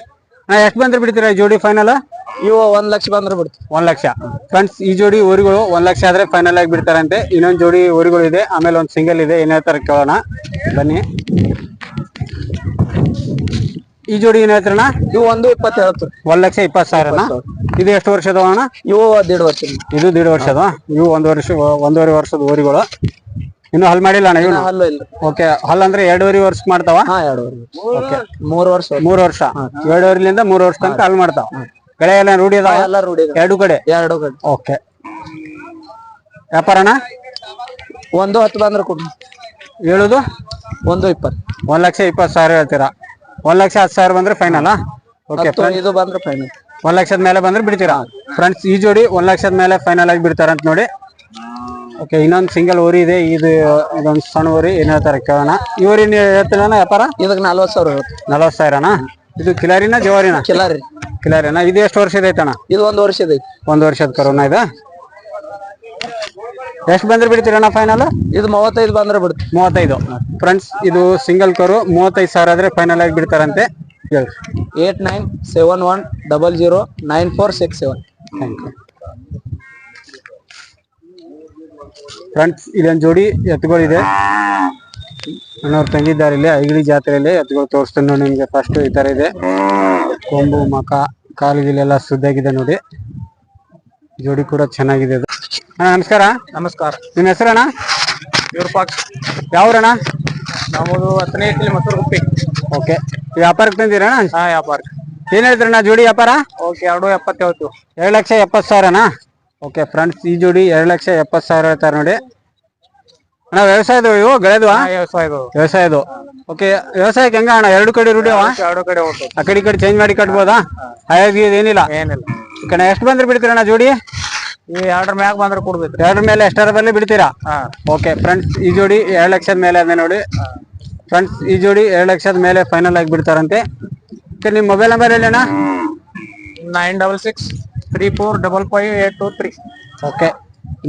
ನಾ ಎಷ್ಟು ಬಂದ್ರೆ ಬಿಡ್ತೀರಾ ಈ ಜೋಡಿ ಫೈನಲ್ ಇವು ಒಂದ್ ಲಕ್ಷ ಬಂದ್ರೆ ಬಿಡ್ತು. ಒಂದ್ ಲಕ್ಷ. ಫ್ರೆಂಡ್ಸ್ ಈ ಜೋಡಿ ಊರಿಗಳು ಒಂದ್ ಲಕ್ಷ ಆದ್ರೆ ಫೈನಲ್ ಆಗಿ ಬಿಡ್ತಾರಂತೆ. ಇನ್ನೊಂದ್ ಜೋಡಿ ಊರಿಗಳು ಇದೆ. ಆಮೇಲೆ ಒಂದ್ ಸಿಂಗಲ್ ಇದೆ. ಏನ್ ಹೇಳ್ತಾರೆ ಕೇಳೋಣ. ಬನ್ನಿ. ಈ ಜೋಡಿ ಏನ್ ಹೇಳ್ತಾರಣ ಇವು ಒಂದು ಇಪ್ಪತ್ತು ಹೇಳ್ತು ಒಂದ್ ಲಕ್ಷ ಇಪ್ಪತ್ತು ಸಾವಿರನ? ಇದು ಎಷ್ಟು ವರ್ಷದ ಅಣ್ಣ? ಇವು ದೇಡ್ ವರ್ಷ ಇದು ದೀಡ್ ವರ್ಷದ ಇವು ಒಂದ್ ವರ್ಷ ಒಂದೂವರೆ ವರ್ಷದ ಊರಿಗಳು. ಇನ್ನು ಹಲ್ ಮಾಡಿಲ್ಲ ಅಣ್ಣ ಇವನು? ಹಲ್ಲು ಇಲ್ಲ. ಓಕೆ ಹಲ್ ಅಂದ್ರೆ ಎರಡೂವರೆ ವರ್ಷ ಮಾಡ್ತಾವ? ಹಾ ಎರಡು ವರ್ಷ. ಮೂರು ವರ್ಷ. ಮೂರ್ ವರ್ಷ. ಎರಡೂವರೆಲಿಂದ ಮೂರ್ ವರ್ಷ ತನಕ ಹಲ್ ಮಾಡ್ತಾವ? ಗಳೆ ಎಲ್ಲ ರೂಢಿ ಅದಾವ ಎಲ್ಲ ರೂಢಿ ಇದೆ. ಎರಡು ಕಡೆ? ಎರಡು ಕಡೆ. ಓಕೆ. ವ್ಯಾಪಾರಣ ಒಂದು ಹತ್ತು ಬಂದ್ರೆ ಕೊಡ್ರಿ ಹೇಳುದು ಒಂದು ಇಪ್ಪತ್ತು. ಒಂದ್ ಲಕ್ಷ ಇಪ್ಪತ್ತು ಸಾವಿರ ಹೇಳ್ತೀರಾ? ಒಂದ್ ಲಕ್ಷ ಹತ್ತು ಸಾವಿರ ಬಂದ್ರೆ ಫೈನಲ್ ಓಕೆ ಹತ್ತು ಇದು ಬಂದ್ರೆ ಫೈನಲ್ ಒಂದ್ ಲಕ್ಷದ ಮೇಲೆ ಬಂದ್ರೆ ಬಿಡ್ತೀರಾ? ಫ್ರೆಂಡ್ಸ್ ಈ ಜೋಡಿ ಒಂದ್ ಲಕ್ಷದ ಮೇಲೆ ಫೈನಲ್ ಆಗಿ ಬಿಡ್ತಾರಂತ ನೋಡಿ. ಓಕೆ ಇನ್ನೊಂದು ಸಿಂಗಲ್ ಊರಿ ಇದೆ. ಇದು ಇದೊಂದು ಸಣ್ಣ ಊರಿ ಏನ್ ಹೇಳ್ತಾರೆ ಕೇಳೋಣ. ಈ ನೀವು ಹೇಳ್ತೀರಣ್ಣ ವ್ಯಾಪಾರ? ಇದಕ್ಕೆ ನಲ್ವತ್ತು ಸಾವಿರ ನಲವತ್ತು ಸಾವಿರನಾ? ಇದು ಕಿಲಾರಿನ ಜವಾರಿನ? ಕಿಲಾರಿ. ಕಿಲಾರಿನ ಇದು ಎಷ್ಟು ವರ್ಷದ ಐತಣ್ಣ ಇದು ಒಂದು ವರ್ಷದ ಐತಿ ಒಂದು ವರ್ಷದ ಕರೋನಾ ಇದ? ಎಷ್ಟು ಬಂದ್ರೆ ಬಿಡ್ತೀರಣ್ಣ ಫೈನಲ್ ಇದು ಮೂವತ್ತೈದು ಬಂದ್ರೆ ಬಿಡ್ತು. ಮೂವತ್ತೈದು. ಫ್ರೆಂಡ್ಸ್ ಇದು ಸಿಂಗಲ್ ಕರು ಮೂವತ್ತೈದು ಸಾವಿರ ಆದ್ರೆ ಫೈನಲ್ ಆಗಿ ಬಿಡ್ತಾರಂತೆ. ಹೇಳಿ eight nine seven one double zero nine four six seven thank you friends ಇಲ್ಲೊಂದು ಜೋಡಿ ಎತ್ತುಗಳಿದೆ. ನನ್ನವ್ರು ತಂದಿದ್ದಾರೆ ಇಲ್ಲಿ ಐಗಿಳಿ ಜಾತ್ರೆಯಲ್ಲಿ. ಎತ್ತುಗಳು ತೋರಿಸ್ತೀನಿ ನೋಡಿ ನಿಮಗೆ. ಫಸ್ಟ್ ಈ ತರ ಇದೆ. ಕೊಂಬು ಮಕ ಕಾಲು ಸುದ್ದಾಗಿದೆ ನೋಡಿ. ಜೋಡಿ ಕೂಡ ಚೆನ್ನಾಗಿದೆ ಅದು. ಅಣ್ಣ ನಮಸ್ಕಾರ. ನಮಸ್ಕಾರ. ನಿಮ್ಮ ಹೆಸರಣ್ಣ? ಪಾಕ್ಸ್ ಯಾವ್ರಣ್ಣ? ನಮ್ಮದು ಹತ್ತನೇ ಇಟ್ಲಿ ಮಸೂರು ಗುಪ್ಪಿ ಓಕೆ. ವ್ಯಾಪಾರಕ್ಕೆ ತಂದಿರಣ್ಣ? ಹಾ ವ್ಯಾಪಾರ ಏನ್ ಹೇಳಿದ್ರಣ್ಣ ಜೋಡಿ ವ್ಯಾಪಾರ? ಓಕೆ ಎರಡು ಎಪ್ಪತ್ತೇಳು ಎರಡು ಲಕ್ಷ ಎಪ್ಪತ್ತು ಸಾವಿರನಾ? ಓಕೆ ಫ್ರೆಂಡ್ಸ್ ಈ ಜೋಡಿ ಎರಡು ಲಕ್ಷ ಎಪ್ಪತ್ತು ಸಾವಿರ ಹೇಳ್ತಾರೆ ನೋಡಿ. ಅಣ್ಣ ವ್ಯವಸಾಯದ ಇವು ಗಳೆದ್ವಾ? ವ್ಯವಸಾಯದು ಓಕೆ ವ್ಯವಸಾಯಕ್ಕೆ ಹೆಂಗ ಅಣ್ಣ? ಎರಡು ಕಡೆ ರೂಢಿ ಅವ ಎರಡು ಕಡೆ ಹೋಗ್ತದೆ ಆ ಕಡೆ ಈ ಕಡೆ ಚೇಂಜ್ ಮಾಡಿ ಕಟ್ಬೋದಾ? ಹಾಗಾಗಿ ಏನಿಲ್ಲ? ಏನಿಲ್ಲ. ಕಡೆ ಎಷ್ಟು ಬಂದ್ರೆ ಬಿಡ್ತೀರಣ್ಣ ಜೋಡಿ? ಈ ಎರಡರ ಮ್ಯಾಗ ಬಂದ್ರೆ ಕೊಡ್ಬೇಕು. ಎರಡರ ಮೇಲೆ ಎಷ್ಟರ ಮೇಲೆ ಬಿಡ್ತೀರಾ? ಓಕೆ ಫ್ರೆಂಡ್ಸ್ ಈ ಜೋಡಿ ಎರಡು ಲಕ್ಷದ ಮೇಲೆ ಅದೇ ನೋಡಿ. ಫ್ರೆಂಡ್ಸ್ ಈ ಜೋಡಿ ಎರಡು ಲಕ್ಷದ ಮೇಲೆ ಫೈನಲ್ ಆಗಿ ಬಿಡ್ತಾರಂತೆ. ನಿಮ್ಮ ಮೊಬೈಲ್ ನಂಬರ್ ಹೇಳಿ ಅಣ್ಣ. Nine double six three four double five eight two three. Okay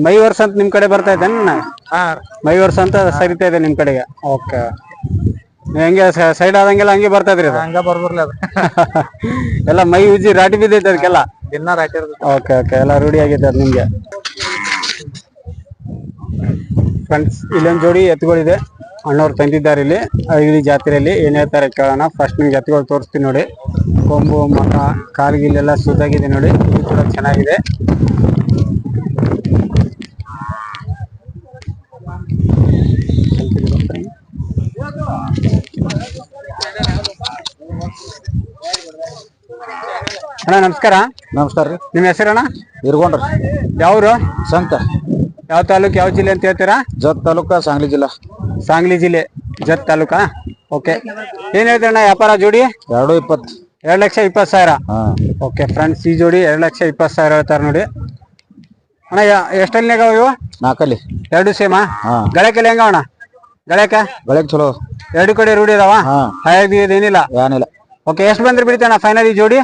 ಮೈ ವರ್ಷ ಅಂತ ನಿಮ್ ಕಡೆ ಬರ್ತಾ ಇದ್ದೇನೆ ಹಾ. ಮೈ ವರ್ಷ ಅಂತ ಸರಿತಾ ಇದೆ ನಿಮ್ ಕಡೆಗೆ? ಓಕೆ. ಹೆಂಗೆ ಸೈಡ್ ಆದಂಗೆಲ್ಲ ಹಂಗೆ ಬರ್ತಾ ಇದ್ರಿ ಅದು? ಹಂಗ ಬರ್ಬರ್ಲಿ ಅದು. [LAUGHS] ಎಲ್ಲ ಮೈ ಉಜ್ಜಿ ರಾಟಿ ಬಿದ್ದೈತೆ ಅದಕ್ಕೆಲ್ಲ ದಿನ ಓಕೆ ಓಕೆ. ಎಲ್ಲ ರೂಢಿ ಆಗಿದೆ ಅದು ನಿಮ್ಗೆ? ಫ್ರೆಂಡ್ಸ್ ಇಲ್ಲೊಂದು ಜೋಡಿ ಎತ್ತುಗಳಿದೆ. ಅಣ್ಣವ್ರು ತಂದಿದ್ದಾರೆ ಇಲ್ಲಿ. ಐದು ಜಾತ್ರೆಯಲ್ಲಿ ಏನ್ ಹೇಳ್ತಾರೆ ಕೇಳೋಣ. ಫಸ್ಟ್ ನಿಮ್ಗೆ ಎತ್ತುಗಳು ತೋರಿಸ್ತೀನಿ ನೋಡಿ. ಕೊಂಬು ಮಕ ಕಾಲ್ಗಿಲ್ಲೆಲ್ಲ ಸುದ್ದಾಗಿದೆ ನೋಡಿ. ಇದು ಕೂಡ ಚೆನ್ನಾಗಿದೆ. ಅಣ್ಣ ನಮಸ್ಕಾರ. ನಮಸ್ಕಾರ ರೀ. ನಿಮ್ಮ ಹೆಸರಣ್ಣ ಇರ್ಕೊಂಡ್ರಿ ಯಾವ್ರು ಸಂತ. ಯಾವ ತಾಲೂಕು ಯಾವ ಜಿಲ್ಲೆ ಅಂತ ಹೇಳ್ತೀರಾ? ಜತ್ ತಾಲೂಕ ಸಾಂಗ್ಲಿ ಜಿಲ್ಲಾ. ಸಾಂಗ್ಲಿ ಜಿಲ್ಲೆ ಜತ್ ತಾಲೂಕಾ. ಓಕೆ. ಏನ್ ಹೇಳ್ತೀರಣ್ಣ ವ್ಯಾಪಾರ ಜೋಡಿ? ಎರಡು ಇಪ್ಪತ್ತು. ಎರಡು ಲಕ್ಷ ಇಪ್ಪತ್ತು ಸಾವಿರ. ಹಾ. ಓಕೆ ಫ್ರೆಂಡ್ಸ್ ಈ ಜೋಡಿ ಎರಡು ಲಕ್ಷ ಇಪ್ಪತ್ತು ಸಾವಿರ ಹೇಳ್ತಾರೆ ನೋಡಿ. ಅಣ್ಣ ಎಷ್ಟಲ್ಲಿನಾಗ ಇವು? ನಾಲ್ಕಲ್ಲಿ. ಎರಡು ಸೇಮಾ? ಗಳಕ್ಕೆಲ್ಲ ಹೆಂಗ ಅಣ್ಣ? ಗಳಕ? ಬೆಳಗ್ಗೆ ಚಲೋ. ಎರಡು ಕಡೆ ರೂಢಿ ಅದಾವ? ಹಾ. ಏನಿಲ್ಲ? ಇದೇನಿಲ್ಲ ಏನಿಲ್ಲ. ಓಕೆ ಎಷ್ಟು ಬಂದ್ರೆ ಬಿಡ್ತಾನ ಫೈನಲ್ ಈ ಜೋಡಿ?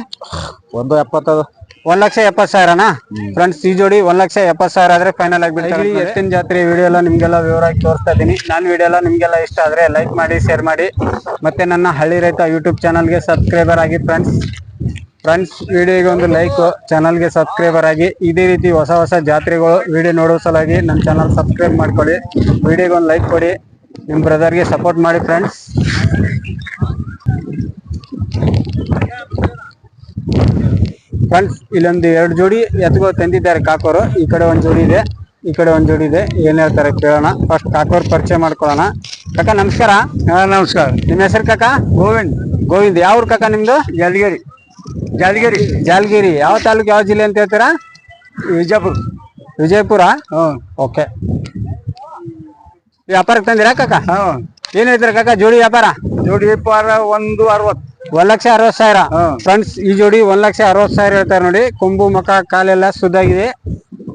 ಒಂದು ಎಪ್ಪತ್ತದು ಒಂದ್ ಲಕ್ಷ ಎಪ್ಪತ್ ಸಾವಿರನಾ? ಫ್ರೆಂಡ್ಸ್ ಈ ಜೋಡಿ ಒಂದ್ ಲಕ್ಷ ಎಪ್ಪತ್ತು ಸಾವಿರ ಆದ್ರೆ ಫೈನಲ್ ಆಗಿ ಎಷ್ಟಿನ ಎತ್ತಿನ ಜಾತ್ರೆ ವಿಡಿಯೋ ಎಲ್ಲ ನಿಮ್ಗೆಲ್ಲ ವಿವರವಾಗಿ ತೋರಿಸ್ತಾ ಇದೀನಿ ನಾನು ವಿಡಿಯೋ ಎಲ್ಲ ನಿಮ್ಗೆಲ್ಲ ಇಷ್ಟ ಆದ್ರೆ ಲೈಕ್ ಮಾಡಿ ಶೇರ್ ಮಾಡಿ. ಮತ್ತೆ ನನ್ನ ಹಳ್ಳಿ ರೈತ ಯೂಟ್ಯೂಬ್ ಚಾನಲ್ಗೆ ಸಬ್ಸ್ಕ್ರೈಬರ್ ಆಗಿ ಫ್ರೆಂಡ್ಸ್ ಫ್ರೆಂಡ್ಸ್ ವಿಡಿಯೋಗೆ ಒಂದು ಲೈಕ್ ಚಾನಲ್ಗೆ ಸಬ್ಸ್ಕ್ರೈಬರ್ ಆಗಿ ಇದೇ ರೀತಿ ಹೊಸ ಹೊಸ ಜಾತ್ರೆಗಳು ವಿಡಿಯೋ ನೋಡೋ ಸಲುವಾಗಿ ನನ್ನ ಚಾನಲ್ ಸಬ್ಸ್ಕ್ರೈಬ್ ಮಾಡ್ಕೊಳ್ಳಿ. ವಿಡಿಯೋಗೆ ಒಂದು ಲೈಕ್ ಕೊಡಿ. ನಿಮ್ಮ ಬ್ರದರ್ಗೆ ಸಪೋರ್ಟ್ ಮಾಡಿ ಫ್ರೆಂಡ್ಸ್ ಫ್ರೆಂಡ್ಸ್ ಇಲ್ಲೊಂದು ಎರಡು ಜೋಡಿ ಎತ್ಕೋ ತಂದಿದ್ದಾರೆ ಕಾಕೋರು. ಈ ಕಡೆ ಒಂದು ಜೋಡಿ ಇದೆ ಈ ಕಡೆ ಒಂದು ಜೋಡಿ ಇದೆ. ಏನ್ ಹೇಳ್ತಾರೆ ಕೇಳೋಣ. ಫಸ್ಟ್ ಕಾಕೋರ್ ಪರಿಚಯ ಮಾಡ್ಕೊಳ್ಳೋಣ. ಕಾಕ ನಮಸ್ಕಾರ. ನಮಸ್ಕಾರ. ನಿಮ್ಮ ಹೆಸರು ಕಾಕ? ಗೋವಿಂದ್. ಗೋವಿಂದ್. ಯಾವ ಊರು ಕಾಕ ನಿಮ್ದು? ಜಾಲಗಿರಿ. ಜಾಲಗಿರಿ. ಜಾಲಗಿರಿ. ಯಾವ ತಾಲೂಕು ಯಾವ ಜಿಲ್ಲೆ ಅಂತ ಹೇಳ್ತೀರಾ? ವಿಜಯಪುರ. ವಿಜಯಪುರ? ಓಕೆ. ವ್ಯಾಪಾರಕ್ಕೆ ತಂದಿರಾ ಕಾಕ? ಏನ್ ಹೇಳ್ತೀರಾ ಕಾಕ ಜೋಡಿ ವ್ಯಾಪಾರ? ಜೋಡಿ ವ್ಯಾಪಾರ ಒಂದು ಅರವತ್ತು. ಒಂದ್ ಲಕ್ಷ ಅರವತ್ ಸಾವಿರ. ಫ್ರೆಂಡ್ಸ್ ಈ ಜೋಡಿ ಒಂದ್ ಲಕ್ಷ ಅರವತ್ ಸಾವಿರ ಹೇಳ್ತಾರೆ ನೋಡಿ. ಕೊಂಬು ಮಕ ಕಾಲೆಲ್ಲ ಸುದ್ದಾಗಿದೆ.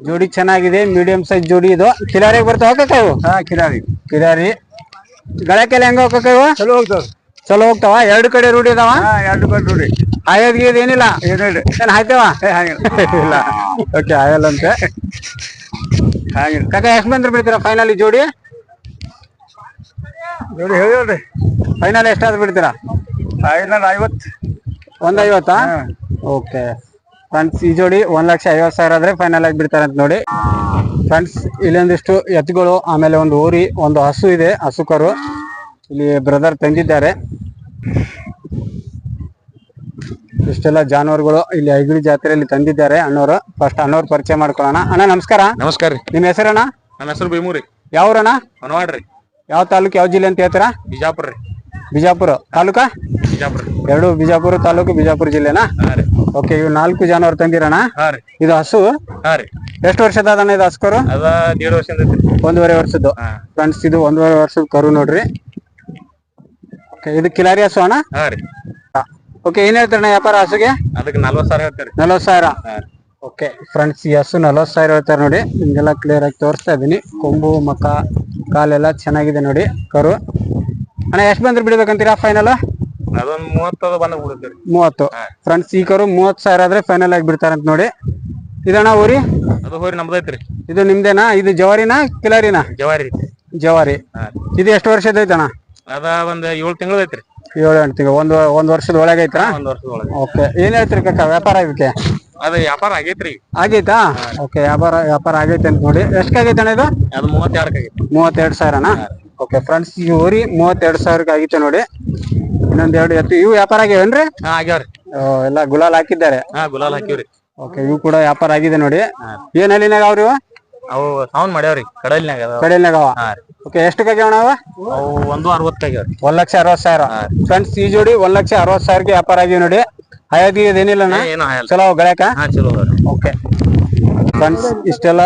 ಜೋಡಿ ಚೆನ್ನಾಗಿದೆ. ಮೀಡಿಯಂ ಸೈಜ್ ಜೋಡಿ ಇದು. ಕಿಲಾರಿಗೆ ಬರ್ತಾವ ಕಾಕ ಇವು? ಹಾ ಕಿರಾರಿ ಕಿಲಾರಿ ಗಳಕ್ಕೆಲ್ಲ ಹೆಂಗ ಕಾಕಾವು ಚಲೋ ಹೋಗ್ತಾವ. ಚಲೋ ಹೋಗ್ತಾವ? ಎರಡು ಕಡೆ ರೂಢಿ ಇದಾವ ಎರಡು ಕಡೆ ರೂಢಿ. ಆಯೋದ್ ಗೀದ್ ಏನಿಲ್ಲ? ಏನಿಲ್ಲ ಏನ್ ಹಾಯ್ತೇವ? ಇಲ್ಲ. ಓಕೆ ಆಯಲ್ ಅಂತೆ. ಹಾಗಿಲ್ಲ ಕಾಕ ಎಷ್ಟು ಬಂದ್ರೆ ಬಿಡ್ತೀರಾ ಫೈನಲ್ ಈ ಜೋಡಿ? ಜೋಡಿ ಹೇಳಿ ಫೈನಲ್ ಎಷ್ಟಾದ್ರು ಬಿಡ್ತೀರಾ? ಫೈನಲ್ ಐವತ್ತು. ಒಂದು ಐವತ್ತಾ ಓಕೆ ಫ್ರೆಂಡ್ಸ್ ಈ ಜೋಡಿ ಒಂದ್ ಲಕ್ಷ ಐವತ್ತು ಸಾವಿರ ಆದ್ರೆ ಫೈನಲ್ ಆಗಿ ಬಿಡ್ತಾರೆ ಅಂತ ನೋಡಿ. ಫ್ರೆಂಡ್ಸ್ ಇಲ್ಲೊಂದಿಷ್ಟು ಎತ್ತುಗಳು ಆಮೇಲೆ ಒಂದು ಊರಿ ಒಂದು ಹಸು ಇದೆ ಹಸು ಕರು ಇಲ್ಲಿ ಬ್ರದರ್ ತಂದಿದ್ದಾರೆ. ಇಷ್ಟೆಲ್ಲ ಜಾನುವಾರುಗಳು ಇಲ್ಲಿ ಐಗಿಡಿ ಜಾತ್ರೆಯಲ್ಲಿ ತಂದಿದ್ದಾರೆ. ಅಣ್ಣವರು ಫಸ್ಟ್ ಅಣ್ಣವ್ರ ಪರಿಚಯ ಮಾಡ್ಕೊಳ್ಳೋಣ. ಅಣ್ಣ ನಮಸ್ಕಾರ. ನಮಸ್ಕಾರ ರೀ. ನಿಮ್ಮ ಹೆಸರಣ್ಣ? ನನ್ನ ಹೆಸರು ಭೀಮೂರಿ. ಯಾವ್ರಣ್ಣ? ಹೊನವಾಡ್ರಿ. ಯಾವ ತಾಲೂಕು ಯಾವ ಜಿಲ್ಲೆ ಅಂತ ಹೇಳ್ತೀರಾ? ಬಿಜಾಪುರ ರೀ. ಬಿಜಾಪುರ. ತಾಲೂಕಾ? ಬಿಜಾಪುರ ಎರಡು ಬಿಜಾಪುರ ತಾಲೂಕು ಬಿಜಾಪುರ ಜಿಲ್ಲೆನಾ? ಓಕೆ ಇವ್ ನಾಲ್ಕು ಜಾನುವಾರು ತಂದಿರಣ್ಣ? ಹಾ ಇದು ಹಸು? ಎಷ್ಟು ವರ್ಷದ ಅದನ್ನ ಇದು ಹಸ್ಕರು? ಒಂದೂವರೆ ವರ್ಷದ್ದು. ಫ್ರೆಂಡ್ಸ್ ಇದು ಒಂದೂವರೆ ವರ್ಷದ ಕರು ನೋಡ್ರಿ. ಇದು ಕಿಲಾರಿ ಹಸು ಅಣ್ಣ? ಓಕೆ ಏನ್ ಹೇಳ್ತಾರಣ್ಣ ವ್ಯಾಪಾರ ಹಸುಗೆ? ಅದಕ್ಕೆ ನಲ್ವತ್ ಸಾವಿರ ಹೇಳ್ತಾರೆ. ನಲ್ವತ್ತು ಸಾವಿರ. ಓಕೆ ಫ್ರೆಂಡ್ಸ್ ಈ ಹಸು ನಲವತ್ತು ಸಾವಿರ ಹೇಳ್ತಾರೆ ನೋಡಿ. ನಿಮ್ಗೆಲ್ಲ ಕ್ಲಿಯರ್ ಆಗಿ ತೋರಿಸ್ತಾ ಇದೀನಿ ಕೊಂಬು ಮಕ ಕಾಲೆಲ್ಲ ಚೆನ್ನಾಗಿದೆ ನೋಡಿ. ಕರು. ಅಣ್ಣ ಎಷ್ಟು ಬಂದ್ರೆ ಬಿಡ್ಬೇಕಂತೀರಾ ಫೈನಲ್ ಮೂವತ್ತು. ಫ್ರೆಂಡ್ಸ್ ಈ ಕರು ಮೂವತ್ತು ಸಾವಿರ ಆದ್ರೆ ಫೈನಲ್ ಆಗಿ ಬಿಡ್ತಾರಂತ ನೋಡಿ. ಇದಣ್ಣ ಊರಿ? ಅದು ಹೋರಿ ನಮ್ದೈತ್ರಿ ಇದು ನಿಮ್ದೇನಾ? ಇದು ಜವಾರಿನಾ ಕಿಲಾರಿನಾ? ಜವಾರಿ. ಜವಾರಿ. ಇದು ಎಷ್ಟು ವರ್ಷದ ಐತಣ್ಣ? ಅದ ಒಂದ್ ಏಳು ತಿಂಗಳು ಐತ್ರಿ. ಏಳು ಎಂಟು ತಿಂಗಳು. ಒಂದು ಒಂದು ವರ್ಷದ ಒಳಗೆ ಐತಾ ಒಂದ್ ವರ್ಷದ ಒಳಗೆ. ಓಕೆ. ಏನ್ ಹೇಳ್ತೀರಿ ಕಕ್ಕ ವ್ಯಾಪಾರ ಇದಕ್ಕೆ? ಅದ ವ್ಯಾಪಾರ ಆಗೈತ್ರಿ. ಆಗೈತಾ? ಓಕೆ ವ್ಯಾಪಾರ ವ್ಯಾಪಾರ ಆಗೈತೆ ಅಂತ ನೋಡಿ. ಎಷ್ಟಾಗೈತೆ ಅಣ್ಣ ಇದು? ಅದು ಮೂವತ್ತೆರಡಕ್ಕೆ ಆಗೈತಿ. ಮೂವತ್ತೆರಡು ಸಾವಿರನ? ಓಕೆ ಫ್ರೆಂಡ್ಸ್ ಈ ಊರಿ ಮೂವತ್ತೆರಡು ಸಾವಿರಕ್ಕೆ ಆಗಿತ್ತು ನೋಡಿ. ಇನ್ನೊಂದ್ ಎರಡು ಎತ್ತು. ಇವು ವ್ಯಾಪಾರ ಆಗ್ಯಾವೇನ್ರಿ? ಹಾ ಆಗ್ಯಾವ್ರಿ. ಓ, ಎಲ್ಲ ಗುಲಾಲ್ ಹಾಕಿದ್ದಾರೆ. ಹಾ ಗುಲಾಲ್ ಹಾಕಿವ್ರಿ. ಓಕೆ ಇವು ಕೂಡ ವ್ಯಾಪಾರ ಆಗಿದೆ ನೋಡಿ. ಏನ್ ಅಲ್ಲಿನಾಗ ಅವ್ರಿ? ಇವು? ಅವು ಸೌಂಡ್ ಮಾಡ್ಯಾವ್ರಿ ಕಡಲಿನಾಗ ಅದಾವ. ಕಡೆಯಲ್ನಾಗ ಅವ? ಹಾ. ರೀ ಓಕೆ ಎಷ್ಟು ಆಗ್ಯಾವ ಅವ? ಅವು ಒಂದು ಅರವತ್ತಾಗ್ಯಾವ್ರಿ ಒಂದ್ ಲಕ್ಷ ಅರವತ್ ಸಾವಿರ. ಫ್ರೆಂಡ್ಸ್ ಈ ಜೋಡಿ ಒಂದ್ ಲಕ್ಷ ಅರವತ್ ಸಾವಿರಕ್ಕೆ ವ್ಯಾಪಾರ ಆಗಿವೆ ನೋಡಿ. ಏನು ಹಾಯಲ್ಲ ಚಲೋ ಗಳಕ? ಹಾ ಚಲೋ ಅದಾವ್ರಿ ಓಕೆ ಫ್ರೆಂಡ್ಸ್ ಇಷ್ಟೆಲ್ಲ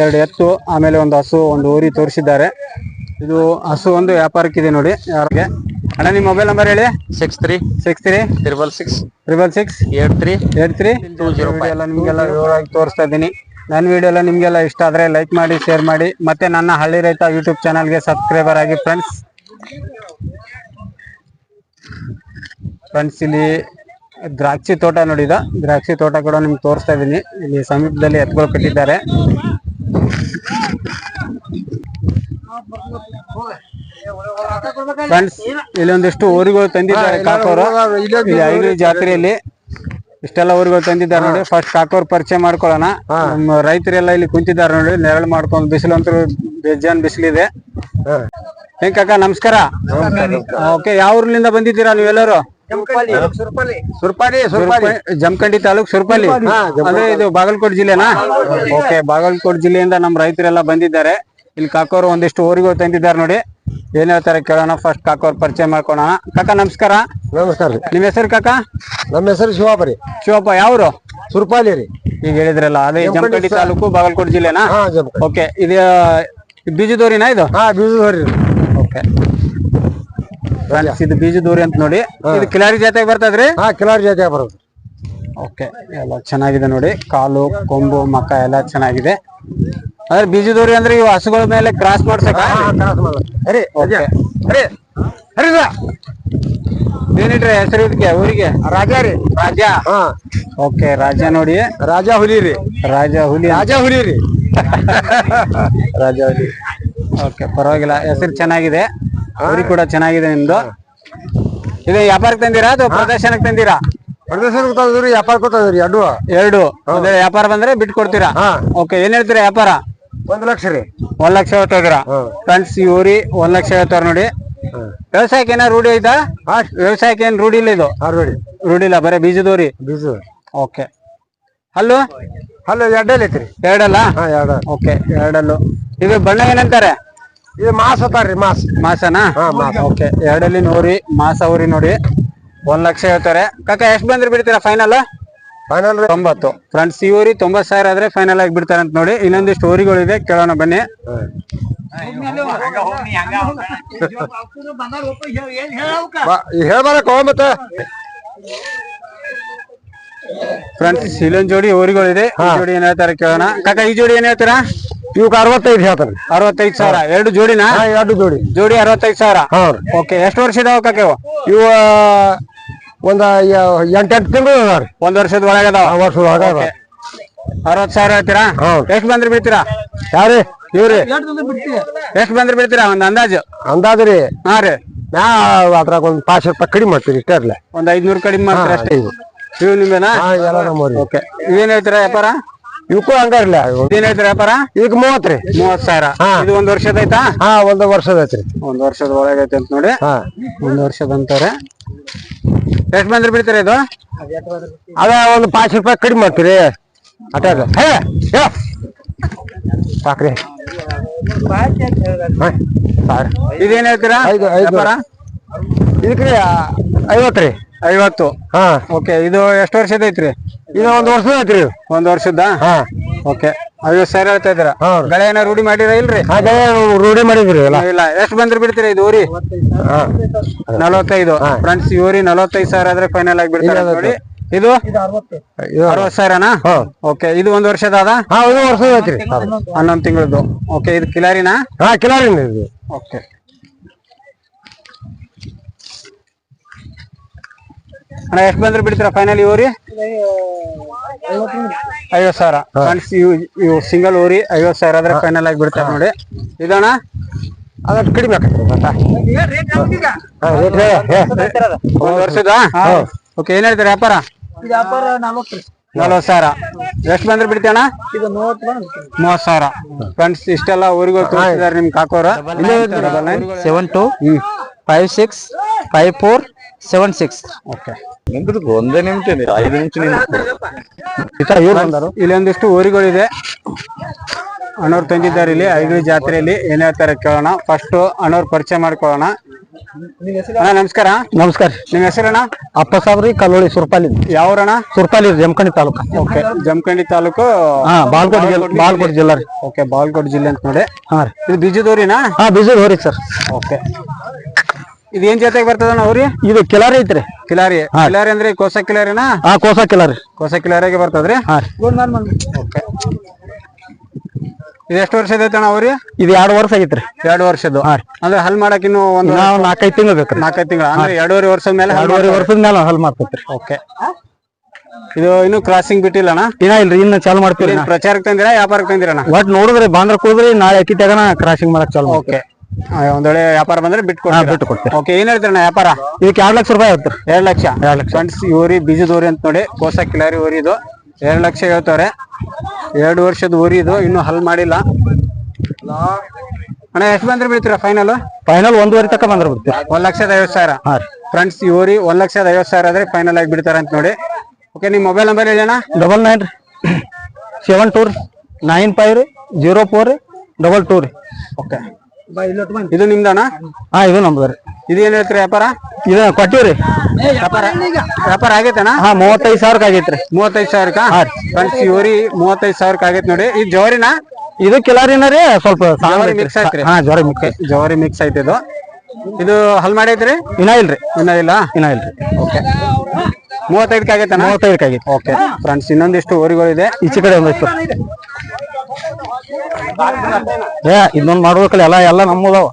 ಎರಡು ಎತ್ತು ಆಮೇಲೆ ಒಂದು ಹಸು ಒಂದು ಊರಿ ತೋರಿಸಿದ್ದಾರೆ. ಇದು ಹಸು ಒಂದು ವ್ಯಾಪಾರಕ್ಕಿದೆ ನೋಡಿ ಯಾರಿಗೆ? ಅಣ್ಣ ನಿಮ್ಮ ಮೊಬೈಲ್ ನಂಬರ್ ಹೇಳಿ. Six three six three triple six triple six eight three eight three ಎಲ್ಲ ನಿಮಗೆಲ್ಲ ವಿವರವಾಗಿ ತೋರಿಸ್ತಾ ಇದ್ದೀನಿ. ನನ್ನ ವಿಡಿಯೋ ಎಲ್ಲ ನಿಮಗೆಲ್ಲ ಇಷ್ಟ ಆದರೆ ಲೈಕ್ ಮಾಡಿ ಶೇರ್ ಮಾಡಿ. ಮತ್ತೆ ನನ್ನ ಹಳ್ಳಿ ರೈತ ಯೂಟ್ಯೂಬ್ ಚಾನಲ್ಗೆ ಸಬ್ಸ್ಕ್ರೈಬರ್ ಆಗಿ ಫ್ರೆಂಡ್ಸ್ ಫ್ರೆಂಡ್ಸ್ ಇಲ್ಲಿ ದ್ರಾಕ್ಷಿ ತೋಟ ನೋಡಿದ ದ್ರಾಕ್ಷಿ ತೋಟ ಕೂಡ ನಿಮ್ಗೆ ತೋರಿಸ್ತಾ ಇದ್ದೀನಿ. ಇಲ್ಲಿ ಸಮೀಪದಲ್ಲಿ ಎತ್ಗಳು ಕಟ್ಟಿದ್ದಾರೆ. ಫ್ರೆಂಡ್ಸ್ ಇಲ್ಲಿ ಒಂದಿಷ್ಟು ಊರುಗಳು ತಂದಿದ್ದಾರೆ ಕಾಕೋರು. ಇಲ್ಲಿ ಐದು ಜಾತ್ರೆಯಲ್ಲಿ ಇಷ್ಟೆಲ್ಲ ಊರುಗಳು ತಂದಿದ್ದಾರೆ ನೋಡಿ. ಫಸ್ಟ್ ಕಾಕೋರ್ ಪರಿಚಯ ಮಾಡ್ಕೊಳ್ಳೋಣ. ನಮ್ಮ ರೈತರೆಲ್ಲ ಇಲ್ಲಿ ಕುಂತಿದ್ದಾರೆ ನೋಡಿ. ನೆರಳು ಮಾಡ್ಕೊಂಡು ಬಿಸಿಲು ಅಂತ ಬೇಜಾನ್ ಬಿಸಿಲಿದೆ. ಹೆಂಗ್ ಕಾಕ ನಮಸ್ಕಾರ. ಓಕೆ ಯಾವ ಊರ್ಲಿಂದ ಬಂದಿದ್ದೀರಾ ನೀವೆಲ್ಲರೂ? ಸುರ್ಪಾಲಿ ಜಮಖಂಡಿ ತಾಲೂಕ್ ಸುರ್ಪಾಲಿ ಅಂದ್ರೆ ಇದು ಬಾಗಲಕೋಟೆ ಜಿಲ್ಲೆನಾ? ಓಕೆ ಬಾಗಲಕೋಟೆ ಜಿಲ್ಲೆಯಿಂದ ನಮ್ಮ ರೈತರೆಲ್ಲ ಬಂದಿದ್ದಾರೆ. ಇಲ್ಲಿ ಕಾಕೋರು ಒಂದಿಷ್ಟು ಊರಿಗೂ ತಂದಿದ್ದಾರೆ ನೋಡಿ. ಏನ್ ಹೇಳ್ತಾರೆ ಕೇಳೋಣ. ಫಸ್ಟ್ ಕಾಕೋರ್ ಪರಿಚಯ ಮಾಡ್ಕೋಣ ಕಾಕ ನಮಸ್ಕಾರ. ನಮಸ್ಕಾರ ರೀ. ನಿಮ್ ಹೆಸರು ಕಾಕ? ನಮ್ಮ ಹೆಸರು ಶಿವಪ್ಪ ರೀ. ಶಿವಪ್ಪ ಯಾವ್ರು? ಸುರ್ಪಾಲಿ ರೀ. ಈಗ ಹೇಳಿದ್ರಲ್ಲ ಅದೇ ಜಮಖಂಡಿ ತಾಲೂಕು ಬಾಗಲಕೋಟೆ ಜಿಲ್ಲೆನಾ? ಹಾ ಓಕೆ ಇದು ಇದು ಬೀಜದೋರಿನಾ ಇದು? ಹಾ ಬೀಜದೋರಿ ಓಕೆ. ಫ್ರೆಂಡ್ಸ್ ಬೀಜ ಬೀಜದೋರಿ ಅಂತ ನೋಡಿ. ಇದು ಕಿಲಾರಿ ಜಾತಿ ಬರ್ತದ್ರಿ? ಹಾ ಕಿಲಾರಿ ಜಾತಿ ಬರೋದು. ಓಕೆ ಎಲ್ಲ ಚೆನ್ನಾಗಿದೆ ನೋಡಿ. ಕಾಲು ಕೊಂಬು ಮಕ್ಕ ಎಲ್ಲ ಚೆನ್ನಾಗಿದೆ. ಅಂದ್ರೆ ಬೀಜ ದೂರಿ ಅಂದ್ರೆ ಇವು ಹಸುಗಳ ಮೇಲೆ ಕ್ರಾಸ್ ಮಾಡ್ಸಕ ಅರೆ ಓಕೆ. ಅರೆ ಅರೆ ಏನಿಟ್ರೆ ಹೆಸರು ಇದಕ್ಕೆ ಊರಿಗೆ? ರಾಜ ರೀ. ರಾಜ? ಓಕೆ ರಾಜ ನೋಡಿ. ರಾಜ ಹುಲಿ ರೀ. ರಾಜ ಹುಲಿ ರಾಜ ಹುಲಿ ರೀ. [LAUGHS] ರಾಜ ಹುಲಿ. ಓಕೆ ಪರವಾಗಿಲ್ಲ ಹೆಸರು ಚೆನ್ನಾಗಿದೆ. ಊರಿ ಕೂಡ ಚೆನ್ನಾಗಿದೆ ನಿಮ್ದು? ಇದು ವ್ಯಾಪಾರಕ್ಕೆ ತಂದಿರಾ ಅಥವಾ ಪ್ರದರ್ಶನಕ್ಕೆ ತಂದಿರಾ? ಪ್ರದರ್ಶನ ಗೊತ್ತಾದ್ರಿ ವ್ಯಾಪಾರ ತಂದ್ರಿ ಎರಡು. ಎರಡು. ಅಂದ್ರೆ ವ್ಯಾಪಾರ ಬಂದ್ರೆ ಬಿಟ್ಟು ಕೊಡ್ತೀರಾ ಓಕೆ ಏನ್ ಹೇಳ್ತೀರಾ ವ್ಯಾಪಾರ? ಒಂದ್ ಲಕ್ಷ ರೀ. ಒಂದ್ ಲಕ್ಷ ಹೇಳ್ತಾ ಫ್ರೆಂಡ್ಸ್ ಇವ್ರಿ ಒಂದ್ ಲಕ್ಷ ಹೇಳ್ತಾರ ನೋಡಿ. ವ್ಯವಸಾಯಕ್ಕೆ ಏನಾರ ರೂಢಿ ಐತಾ? ವ್ಯವಸಾಯಕ್ಕೆ ಏನ್ ರೂಢಿ ಇಲ್ಲ ಇದು? ರೂಢಿ. ಇಲ್ಲ ಬರೀ ಬೀಜದವ್ರಿ ಬೀಜ. ಓಕೆ ಹಲ್ಲು? ಹಲ್ಲು ಎರಡಲ್ಲಿ ಐತ್ರಿ. ಎರಡಲ್ಲ? ಓಕೆ ಎರಡಲ್ಲು. ಇದು ಬಣ್ಣ ಏನಂತಾರೆ? ಇದು ಮಾಸ ಅತ್ತಾರ್ರಿ ಮಾಸ. ಮಾಸನಾ? ಹಾ, ಮಾಸ. ಓಕೆ ಎರಡಲ್ಲಿ ನೋರಿ ಮಾಸ ಊರಿ ನೋಡಿ. ಒಂದ್ ಲಕ್ಷ ಹೇಳ್ತಾರೆ. ಕಾಕ ಎಷ್ಟ್ ಬಂದ್ರೆ ಬಿಡ್ತೀರಾ ಫೈನಲ್ ಫೈನಲ್ ರೀ. ತೊಂಬತ್ತು. ಫ್ರೆಂಡ್ಸ್ ಈ ಊರಿ ತೊಂಬತ್ ಸಾವಿರ ಆದ್ರೆ ಫೈನಲ್ ಆಗಿ ಬಿಡ್ತಾರೆ ಅಂತ ನೋಡಿ. ಇನ್ನೊಂದಿಷ್ಟು ಊರಿಗಳಿದೆ ಕೇಳೋಣ ಬನ್ನಿ. ಹೇಳ್ಬಾರಕ್ಕ ಮತ್ತೆ. ಫ್ರೆಂಡ್ಸ್ ಇಲ್ಲೊಂದ್ ಜೋಡಿ ಊರಿಗಳಿದೆ. ಈ ಜೋಡಿ ಏನ್ ಹೇಳ್ತಾರೆ ಕೇಳೋಣ. ಕಾಕ ಈ ಜೋಡಿ ಏನ್ ಹೇಳ್ತೀರಾ? ಇವಕ್ಕೆ ಅರವತ್ತೈದು ಹೇಳ್ತಾರೆ ಅರವತ್ತೈದು ಸಾವಿರ. ಎರಡು ಜೋಡಿನಾ? ಎರಡು ಜೋಡಿ. ಜೋಡಿ ಅರವತ್ತೈದು ಸಾವಿರ? ಹಾ ರೀ ಓಕೆ ಎಷ್ಟು ವರ್ಷ ಇದಾವ ಕಾಕ ಇವು ಒಂದ ಎಂಟೆಂಟು ತಿಂಗಳು ಅದಾವ್ರಿ ಒಂದ್ ವರ್ಷದ ಒಳಗೆ ಅದಾವ? ಆ ವರ್ಷದ ಒಳಗ ಅದಾವ. ಅರವತ್ ಸಾವಿರ ಹೇಳ್ತೀರಾ? ಹೌದು. ಎಷ್ಟು ಬಂದ್ರೆ ಬಿಡ್ತೀರಾ? ಯಾರಿ ಇವ್ರಿ? ಎಷ್ಟು ಬಂದ್ರೆ ಬಿಡ್ತೀರಾ? ಒಂದ್ ಅಂದಾಜು? ಅಂದಾಜು ರೀ. ಹಾ ರೀ. ನಾ ಅದ್ರಾಗ ಒಂದ್ ಪಾಚ್ ರೂಪಾಯಿ ಕಡಿಮೆ ಮಾಡ್ತೀರಿ ಇಷ್ಟೇ ಇರ್ಲಿ ಒಂದ್ ಐದ್ನೂರು ಕಡಿಮೆ ಮಾಡ್ತೀರಾ ಅಷ್ಟೇ. ಇವು. ಹಾ ಎಲ್ಲ ನಮ್ಮವ್ರಿ ಓಕೆ. ಇವೇನ್ ಹೇಳ್ತೀರಾ ವ್ಯಾಪಾರ? ಇವಕ್ಕೂ ಹಂಗಾರಿಲ್ಲ ಹೇಳ್ತೀರಾ ವ್ಯಾಪಾರ? ಈಗ ಮೂವತ್ತ್ರಿ ಮೂವತ್ ಸಾವಿರ. ಹಾ. ಇದು ಒಂದ್ ವರ್ಷದ ಐತಾ ಹಾ ಒಂದು ವರ್ಷದ ಐತ್ರಿ ಒಂದ್ ವರ್ಷದ ಒಳಗೈತೆ ಐತೆ ಅಂತ ನೋಡಿ. ಹಾ. ಒಂದ್ ವರ್ಷದ ಅಂತಾರೆ. ಎಷ್ಟ್ ಬಂದ್ರೆ ಬಿಡ್ತೀರಾ ಇದು? ಅದ ಒಂದು ಪಾಂಚ್ ರೂಪಾಯಿ ಕಡಿಮೆ ಮಾಡ್ತೀರಿ. ಅಟ್ಯಾಗ ಹೇ. ಸಾಕ್ರಿ. ಇದೇನ್ ಹೇಳ್ತೀರಾ? ಐದು- ಐದು. ವ್ಯಾಪಾರ? ಇದಕ್ರಿ ಐವತ್ರಿ ಐವತ್ತು. ಹಾ. ಓಕೆ ಇದು ಎಷ್ಟು ವರ್ಷದ ಐತ್ರಿ? ಇದು ಒಂದ್ ವರ್ಷದ ಐತ್ರಿ ಒಂದ್ ವರ್ಷದ ಹಾ. ಓಕೆ. ಐವತ್ತು ಸಾವಿರ ಹೇಳ್ತಾ ಇದ್ರ ಬೆಳೆ ಗಳೆ ಏನಾರ ರೂಢಿ ಮಾಡಿರ ಇಲ್ರಿ? ಅದೇ ರೂಢಿ ಮಾಡಿದ್ರಿ ಇಲ್ಲ ಎಷ್ಟು ಬಂದ್ರೆ ಬಿಡ್ತೀರಾ ಇದು ಊರಿ? ನಲವತ್ತೈದು. ಫ್ರೆಂಡ್ಸ್ ಇವ್ರಿ ನಲವತ್ತೈದು ಸಾವಿರ ಆದ್ರೆ ಫೈನಲ್ ಆಗಿ ಬಿಡ್ತಾರೆ ನೋಡಿ. ಇದು? ಅರವತ್ ಸಾವಿರನಾ. ಓಕೆ ಇದು ಒಂದ್ ವರ್ಷದ ಅದ ಹಾ ಇದು ವರ್ಷದ ಐತ್ರಿ ಹನ್ನೊಂದು ತಿಂಗಳದ್ದು ಓಕೆ ಇದು ಕಿಲಾರಿನಾ? ಹಾ ಕಿಲಾರಿನ ಇದು ಓಕೆ. ಅಣ್ಣ ಎಷ್ಟು ಬಂದ್ರೆ ಬಿಡ್ತೀರ ಫೈನಲ್ ಇವ್ರಿ ಐವತ್ ಸಾವಿರ. ಫ್ರೆಂಡ್ಸ್ ಇವು ಇವು ಸಿಂಗಲ್ ಊರಿ ಐವತ್ ಸಾವಿರ ಆದ್ರೆ ಫೈನಲ್ ಆಗಿ ಬಿಡ್ತಾರೆ ನೋಡಿ. ಇದಣ್ಣ? ಅದಷ್ಟು ಕಡಿಮೆ ವರ್ಷದ? ಓಕೆ ಏನ್ ಹೇಳ್ತೀರಿ ವ್ಯಾಪಾರ? ನಲ್ವತ್ ಸಾವಿರ. ಎಷ್ಟು ಬಂದ್ರೆ ಬಿಡ್ತೀಯಣ್ಣ ಮೂವತ್ ಸಾವಿರ. ಫ್ರೆಂಡ್ಸ್ ಇಷ್ಟೆಲ್ಲ ಊರಿಗೂ ತೋರಿಸಿದಾರೆ ನಿಮ್ ಕಾಕೋರ. Seven two five six five four seven six okay ಒಂದೇ ನಿಮಿಷ ಐದು ನಿಮಿಷ ಈ ತರ ಇವ್ರು ಬಂದಾರು? ಇಲ್ಲೊಂದಿಷ್ಟು ಊರುಗಳಿದೆ. ಅಣ್ಣವ್ರು ತಂದಿದ್ದಾರೆ ಇಲ್ಲಿ ಐದು ಜಾತ್ರೆಯಲ್ಲಿ. ಏನ್ ಹೇಳ್ತಾರೆ ಕೇಳೋಣ. ಫಸ್ಟ್ ಅಣ್ಣವ್ರ ಪರಿಚಯ ಮಾಡ್ಕೊಳ್ಳೋಣ. ಅಣ್ಣ ನಮಸ್ಕಾರ. ನಮಸ್ಕಾರ. ನಿಮ್ ಹೆಸರಣ್ಣ? ಅಪ್ಪ ಸಾಬ್ರಿ ಕಲ್ಲೋಳಿ ಸುರ್ಪಾಲಿ. ಯಾವ್ರಣ ಸುರ್ಪಾಲಿ ಜಮಖಂಡಿ ತಾಲೂಕು. ಓಕೆ ಜಮಖಂಡಿ ತಾಲೂಕು? ಹಾ ಬಾಲ್ಕೋಟ್ ಜಿಲ್ಲೆ ಬಾಲ್ಕೋಟ್ ಜಿಲ್ಲಾ. ರೀ ಓಕೆ ಬಾಲ್ಕೋಟ್ ಜಿಲ್ಲೆ ಅಂತ ನೋಡಿ. ಹಾ ರೀ. ಇದು ಬೀಜದೂರಿನಾ? ಹಾ ಹೋರಿ ಸರ್. ಓಕೆ ಇದು ಏನ್ ಜೊತೆಗೆ ಬರ್ತದಣ್ಣ ಅವ್ರಿ? ಇದು ಕಿಲಾರಿ ಐತ್ರಿ. ಕಿಲಾರಿ. ಕಿಲಾರಿ ಅಂದ್ರೆ ಕೋಸ ಕಿಲಾರಿನಾ? ಹಾ ಕೋಸ ಕಿಲಾರಿ. ಕೋಸ ಕಿಲಾರಿಗೆ ಬರ್ತದ್ರಿ? ಇದೆಷ್ಟು ವರ್ಷ ಓಕೆ. ಇದು ಎಷ್ಟು ವರ್ಷದ ಐತಣ್ಣ ಅವ್ರಿ? ಇದು ಎರಡು ವರ್ಷ ಆಗೈತ್ರಿ. ಎರಡು ವರ್ಷದ್ದು. ಅಂದ್ರೆ ಹಲ್ ಮಾಡಕ್ ಇನ್ನು ಒಂದು ನಾಲ್ಕೈದು ತಿಂಗಳು ಬೇಕು ನಾಲ್ಕೈದು ತಿಂಗಳ. ಅಂದ್ರೆ ಎರಡೂವರೆ ವರ್ಷದ ಮೇಲೆ ಎರಡೂವರೆ ವರ್ಷದ ಮೇಲೆ ಹಲ್ ಮಾಡ್ತೈತ್ರಿ. ಓಕೆ. ಇದು ಇನ್ನು ಕ್ರಾಸಿಂಗ್ ಬಿಟ್ಟಿಲ್ಲಣ್ಣ ಇನ್ನ ಇಲ್ರಿ ಇನ್ನ ಚಾಲು ಮಾಡ್ತೀವಿ ಏನ್ ಪ್ರಚಾರಕ್ಕೆ ತಂದಿರ ವ್ಯಾಪಾರಕ್ಕೆ ತಂದಿರಣ್ಣ ಒಟ್ ನೋಡಿದ್ರೆ ಬಾಂದ್ರ ಕೂದ್ರಿ ನಾಳೆ ಅಕ್ಕಿ ತಗೋಣ ಕ್ರಾಸಿಂಗ್ ಮಾಡಕ್ ಚಾಲು ಓಕೆ. ಒಂದ್ ವೇಳೆ ವ್ಯಾಪಾರ ಬಂದ್ರೆ ಬಿಟ್ ಹಾ, ಬಿಟ್ಟು ಕೊಡ್ತೀವಿ. ಓಕೆ ಏನ್ ಹೇಳ್ತೀರಣ್ಣ ವ್ಯಾಪಾರ? ಇದಕ್ಕೆ ಎರಡ್ ಲಕ್ಷ ರೂಪಾಯಿ ಆಗುತ್ತೆ. ಎರಡ್ ಲಕ್ಷ. ಎರಡ್ ಲಕ್ಷ. ಫ್ರೆಂಡ್ಸ್ ಊರಿ ಬೀಜದ ಊರಿ ಅಂತ ನೋಡಿ ಕೋಸ ಕಿಲಾರಿ ಊರಿ ಇದು. ಎರಡ್ ಲಕ್ಷ ಹೇಳ್ತಾರೆ. ಎರಡು ವರ್ಷದ ಊರಿ ಇದು ಇನ್ನು ಹಲ್ ಮಾಡಿಲ್ಲ. ಅಣ್ಣ ಎಷ್ಟು ಬಂದ್ರೆ ಬೀಳ್ತೀರಾ ಫೈನಲ್ ಫೈನಲ್ ಒಂದೂವರೆ ತಕ ಬಂದ್ರೆ ಬಿಡ್ತೀವಿ ಒಂದ್ ಲಕ್ಷದ ಐವತ್ತು ಸಾವಿರ. ಹಾ ರೀ. ಫ್ರೆಂಡ್ಸ್ ಊರಿ ಒಂದ್ ಲಕ್ಷದ ಐವತ್ತು ಸಾವಿರ ಆದ್ರೆ ಫೈನಲ್ ಆಗಿ ಬಿಡ್ತಾರೆ ಅಂತ ನೋಡಿ. ಓಕೆ ನಿಮ್ ಮೊಬೈಲ್ ನಂಬರ್ ಹೇಳಿ ಅಣ್ಣ. ಡಬಲ್ ನೈನ್ ರೀ. ಸೆವೆನ್ ಟೂ ರೀ. ನೈನ್ ಫೈವ್ ರೀ. ಜೀರೋ ಫೋರ್ ರೀ. ಡಬಲ್ ಟೂ ರೀ. ಓಕೆ ಇದು ನಿಮ್ದಣ್ಣ ಹಾ ಇದು ನಮ್ದು ರೀ. ಇದು ಏನ್ ಹೇಳ್ತೀರಿ ವ್ಯಾಪಾರ? ಇದು ಕೊಟ್ಟಿವ್ರಿ. ವ್ಯಾಪಾರ ವ್ಯಾಪಾರ? ಆಗೈತಣ್ಣ ಹಾ ಮೂವತ್ತೈದು ಸಾವಿರಕ್ಕೆ ಆಗೈತ್ರಿ ಮೂವತ್ತೈದು ಸಾವಿರಕ್ಕ? ಫ್ರೆಂಡ್ಸ್ ಈ ಊರಿ ಮೂವತ್ತೈದು ಸಾವಿರಕ್ಕೆ ಆಗೈತೆ ನೋಡಿ. ಇದು ಜೋರಿನ ಇದು ಕಿಲಾರಿನ ರೀ ಸ್ವಲ್ಪ ಜವಾರಿ mix ಐತ್ರಿ? ಹಾ ಜೋರಿ ಮಿಕ್ಸ್ ಜವಾರಿ ಮಿಕ್ಸ್ ಐತಿ ಇದು. ಇದು ಹಲ್ ಮಾಡೈತ್ರಿ? ಇನ್ನ ಇಲ್ರಿ ಇನ್ನ ಇಲ್ಲ ಇನ್ನ ಇಲ್ರಿ ಓಕೆ. ಮೂವತ್ತೈದಕ್ಕೆ ಆಗೈತಣ್ಣ ಮೂವತ್ತೈದಕ್ಕೆ ಆಗೈತಿ. ಓಕೆ. ಫ್ರೆಂಡ್ಸ್ ಇನ್ನೊಂದಿಷ್ಟು ಊರುಗಳಿದೆ. ಈಚೆ ಕಡೆ ಒಂದೈತು ಏ ಇದೊಂದು ಮಾಡ್ಬೇಕಲ್ಲ ಎಲ್ಲ ಎಲ್ಲ ನಮ್ಮದವ.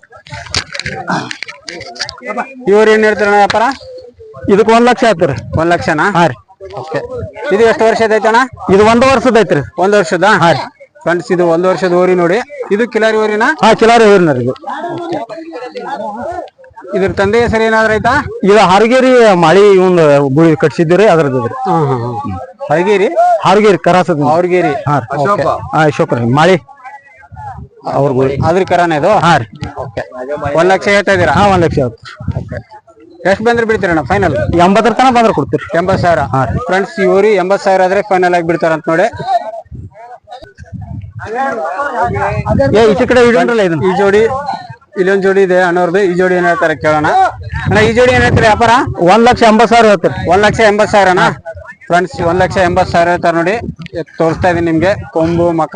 ಇವ್ರು ಏನ್ ಹೇಳ್ತಾರಣ್ಣ ವ್ಯಾಪಾರ? ಇದಕ್ಕೆ ಒಂದ್ ಲಕ್ಷ ಆಯ್ತು ರೀ. ಒಂದ್ ಲಕ್ಷನಾ? ಹಾರಿ ರೀ. ಓಕೆ. ಇದು ಎಷ್ಟು ವರ್ಷದ ಐತಣ್ಣ? ಇದು ಒಂದು ವರ್ಷದ ಐತ್ರಿ. ಒಂದ್ ವರ್ಷದ? ಫ್ರೆಂಡ್ಸ್ ಇದು ಒಂದ್ ವರ್ಷದ ಓರಿ ನೋಡಿ. ಇದು ಕಿಲಾರಿ ಓರಿನ? ಹಾ ಕಿಲಾರಿ ಓರಿನ ಇದು. ಇದ್ರ ತಂದೆ ಹೆಸರು ಏನಾದ್ರು ಐತಾ ಇದು ಹರಗೇರಿ ಮಳಿ ಇವ್ನ ಗುಡಿ ಕಟ್ಸಿದ್ದೀರಿ ಅದ್ರದ್ದು. ಹ್ಮ್ ಹಾ ಹಾ ಹಾ. ಹಳಗೇರಿ ಹಾರಗೇರಿ ಕರಾಸದ ಅವ್ರಿಗೇರಿ ಅಶೋಕ್. ರೀ. ಮಳಿ. ಅವ್ರ ಅದ್ರ ಕರಾನ ಇದು? ಹಾ ರೀ. ಓಕೆ. ಒಂದ್ ಲಕ್ಷ ಹೇಳ್ತಾ ಇದೀರಾ ಹಾ ಒಂದ್ ಲಕ್ಷ ಓಕೆ. ಎಷ್ಟು ಬಂದ್ರೆ ಬಿಡ್ತೀರಣ್ಣ ಫೈನಲ್ ಎಂಬತ್ತರ ತನಕ ಬಂದ್ರೆ ಕೊಡ್ತೀರಿ. ಎಂಬತ್ ಸಾವಿರ. ಫ್ರೆಂಡ್ಸ್ ಇವ್ರಿ ಎಂಬತ್ ಸಾವಿರ ಆದ್ರೆ ಫೈನಲ್ ಆಗಿ ಬಿಡ್ತಾರ ಅಂತ ನೋಡಿ. ಏ ಈಚೆ ಕಡೆ ಇಡೋಣ ಇದನ್ನ? ಈ ಜೋಡಿ ಇಲ್ಲೊಂದ್ ಜೋಡಿ ಇದೆ ಅಣ್ಣವ್ರದ್ದು ಈ ಜೋಡಿ ಏನ್ ಹೇಳ್ತಾರೆ ಕೇಳೋಣ. ಅಣ್ಣ ಈ ಜೋಡಿ ಏನ್ ಹೇಳ್ತಾರೆ ವ್ಯಾಪಾರ? ಒಂದ್ ಲಕ್ಷ ಎಂಬತ್ ಸಾವಿರ ಹೇಳ್ತಾರೆ. ಒಂದ್ ಲಕ್ಷ ಎಂಬತ್ ಸಾವಿರನಾ? ಫ್ರೆಂಡ್ಸ್ ಒಂದ್ ಲಕ್ಷ ಎಂಬತ್ ಸಾವಿರ ಹೇಳ್ತಾರೆ ನೋಡಿ. ತೋರಿಸ್ತಾ ಇದೀನಿ ನಿಮ್ಗೆ. ಕೊಂಬು ಮಕ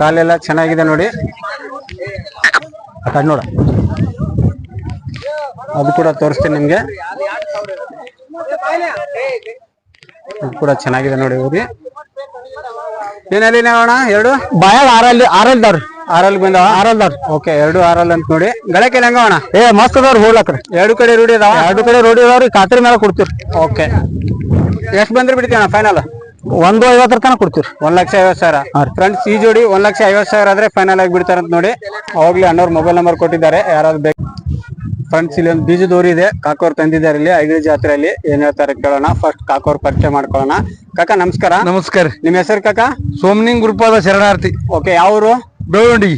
ಕಾಲೆಲ್ಲ ಚೆನ್ನಾಗಿದೆ ನೋಡಿ. ಕಣ್ಣೋಡ ನೋಡ. ಅದು ಕೂಡ ತೋರಿಸ್ತೀನಿ ನಿಮ್ಗೆ. ಕೂಡ ಚೆನ್ನಾಗಿದೆ ನೋಡಿ ಊರಿ. ಏನಲ್ಲಿ ಅಣ್ಣ ಎರಡು? ಬಾಯಲ್ ಆರಲ್ಲಿ ಆರಲ್ದಾವ್ರಿ. ಆರಲ್ ಬಂದಾವ? ಆರಲ್ದಾವ್ರಿ. ಓಕೆ ಎರಡು ಆರಲ್ ಅಂತ ನೋಡಿ. ಗಳಕ್ಕೆ ಹೆಂಗವಣ ಏ ಮಸ್ತ್ ಅದಾವ್ರಿ ಹೋಗ್ಲಕ್ರಿ. ಎರಡು ಕಡೆ ರೂಢಿ ಅದಾವ? ಎರಡು ಕಡೆ ರೂಢಿ ಅದಾವ್ರಿ ಖಾತ್ರಿ ಮೇಲೆ ಕೊಡ್ತೀರಿ ಓಕೆ. ಎಷ್ಟು ಬಂದ್ರೆ ಬಿಡ್ತೀವಿ ಫೈನಲ್ ಒಂದು ಐವತ್ತರ ತನಕ ಕೊಡ್ತೀವಿ. ಒಂದ್ ಲಕ್ಷ ಐವತ್ತು ಸಾವಿರ. ಫ್ರೆಂಡ್ಸ್ ಈ ಜೋಡಿ ಒಂದ್ ಲಕ್ಷ ಐವತ್ತು ಸಾವಿರ ಆದ್ರೆ ಫೈನಲ್ ಆಗಿ ಬಿಡ್ತಾರಂತ ನೋಡಿ. ಅವಾಗ್ಲೇ ಅಣ್ಣವ್ರ ಮೊಬೈಲ್ ನಂಬರ್ ಕೊಟ್ಟಿದ್ದಾರೆ. ಯಾರಾದ್ರು ಬೇಕು ಫ್ರೆಂಡ್ಸ್ ಇಲ್ಲಿ ಒಂದು ಬೀಜ ಊರು ಇದೆ. ಕಾಕೋರ್ ತಂದಿದ್ದಾರೆ ಇಲ್ಲಿ ಐಗಳಿ ಜಾತ್ರೆಯಲ್ಲಿ. ಏನ್ ಹೇಳ್ತಾರೆ ಕೇಳೋಣ. ಫಸ್ಟ್ ಕಾಕೋರ್ ಪರಿಚಯ ಮಾಡ್ಕೊಳ್ಳೋಣ. ಕಾಕ ನಮಸ್ಕಾರ. ನಮಸ್ಕಾರ ನಿಮ್ ಹೆಸರು ಕಾಕ? ಸೋಮನಿಂಗ್ ಗುರುಪಾದ ಶರಣಾರ್ಥಿ. ಓಕೆ ಯಾವ ಊರು? ಬೆಳವಂಡಿ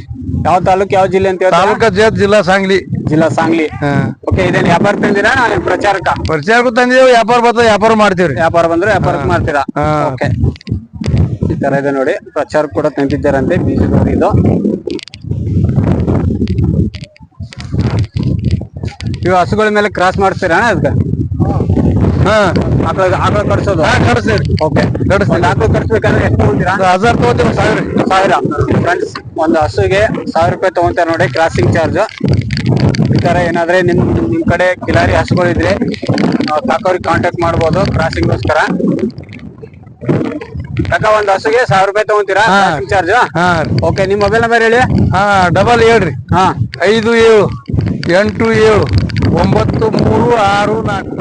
ಯಾವ ತಾಲೂಕ್ ಯಾವ ಜಿಲ್ಲೆ ಅಂತ ಹೇಳ್ತಾರೆ? ಜಿಲ್ಲಾ ಸಾಂಗ್ಲಿ. ಜಿಲ್ಲಾ ಸಾಂಗ್ಲಿ. ಓಕೆ ಇದೇನ್ ವ್ಯಾಪಾರ ತಂದಿರಾ? ಪ್ರಚಾರಕ್ಕ ಪರಿಚಾರಕ್ಕೂ ವ್ಯಾಪಾರ ಬರ್ತದೆ ವ್ಯಾಪಾರ ಮಾಡ್ತೀವ್ರಿ. ವ್ಯಾಪಾರ ಬಂದ್ರೆ ವ್ಯಾಪಾರಕ್ಕೆ ಮಾಡ್ತೀರಾ? ಓಕೆ ಈ ತರ ಇದೆ ನೋಡಿ ಪ್ರಚಾರ ಕೂಡ ತಂದಿದ್ದಾರಂತೆ ಬೀಜದವರು ಇದು. ಇವು ಹಸುಗಳ ಮೇಲೆ ಕ್ರಾಸ್ ಮಾಡ್ತೀರಾ ಅದಕ್ಕೆ ಹಾ. ಆಕಳ ಆಕಳ ಕಟ್ಸೋದು. ಕಡಿಸ್ತೀರಿ ಓಕೆ ಒಂದು ಆಕಳ ಕಟ್ಸ್ಬೇಕಾದ್ರೆ ಎಷ್ಟು ತಗೊಂತೀರಾ ಹಜಾರ್ ತಗೋತೀವಿ ಸಾವಿರ. ಸಾವಿರ. ಫ್ರೆಂಡ್ಸ್ ಒಂದು ಹಸುಗೆ ಸಾವಿರ ರೂಪಾಯಿ ತಗೊಂತಾರೆ ನೋಡಿ ಕ್ರಾಸಿಂಗ್ ಚಾರ್ಜ್ ಈ ಥರ ಏನಾದ್ರೆ ನಿಮ್ ನಿಮ್ ಕಡೆ ಕಿಲಾರಿ ಹಸುಗಳಿದ್ರೆ ನಾವು ತಾಕೋರಿಗೆ ಕಾಂಟ್ಯಾಕ್ಟ್ ಮಾಡ್ಬೋದು ಕ್ರಾಸಿಂಗ್ಗೋಸ್ಕರ ಕಾಕ ಒಂದು ಹಸುಗೆ ಸಾವಿರ ರೂಪಾಯಿ ತಗೊಂತೀರಾ ಹಾ. ಕ್ರಾಸಿಂಗ್ ಚಾರ್ಜ್ ಹಾ. ಓಕೆ ನಿಮ್ಮ ಮೊಬೈಲ್ ನಂಬರ್ ಹೇಳಿ. ಹಾ ಡಬಲ್ ಹೇಳ್ರಿ ಹಾ. ಐದು ಏಳು ಎಂಟು ಏಳು ಒಂಬತ್ತು ಮೂರು ಆರು ನಾಲ್ಕು.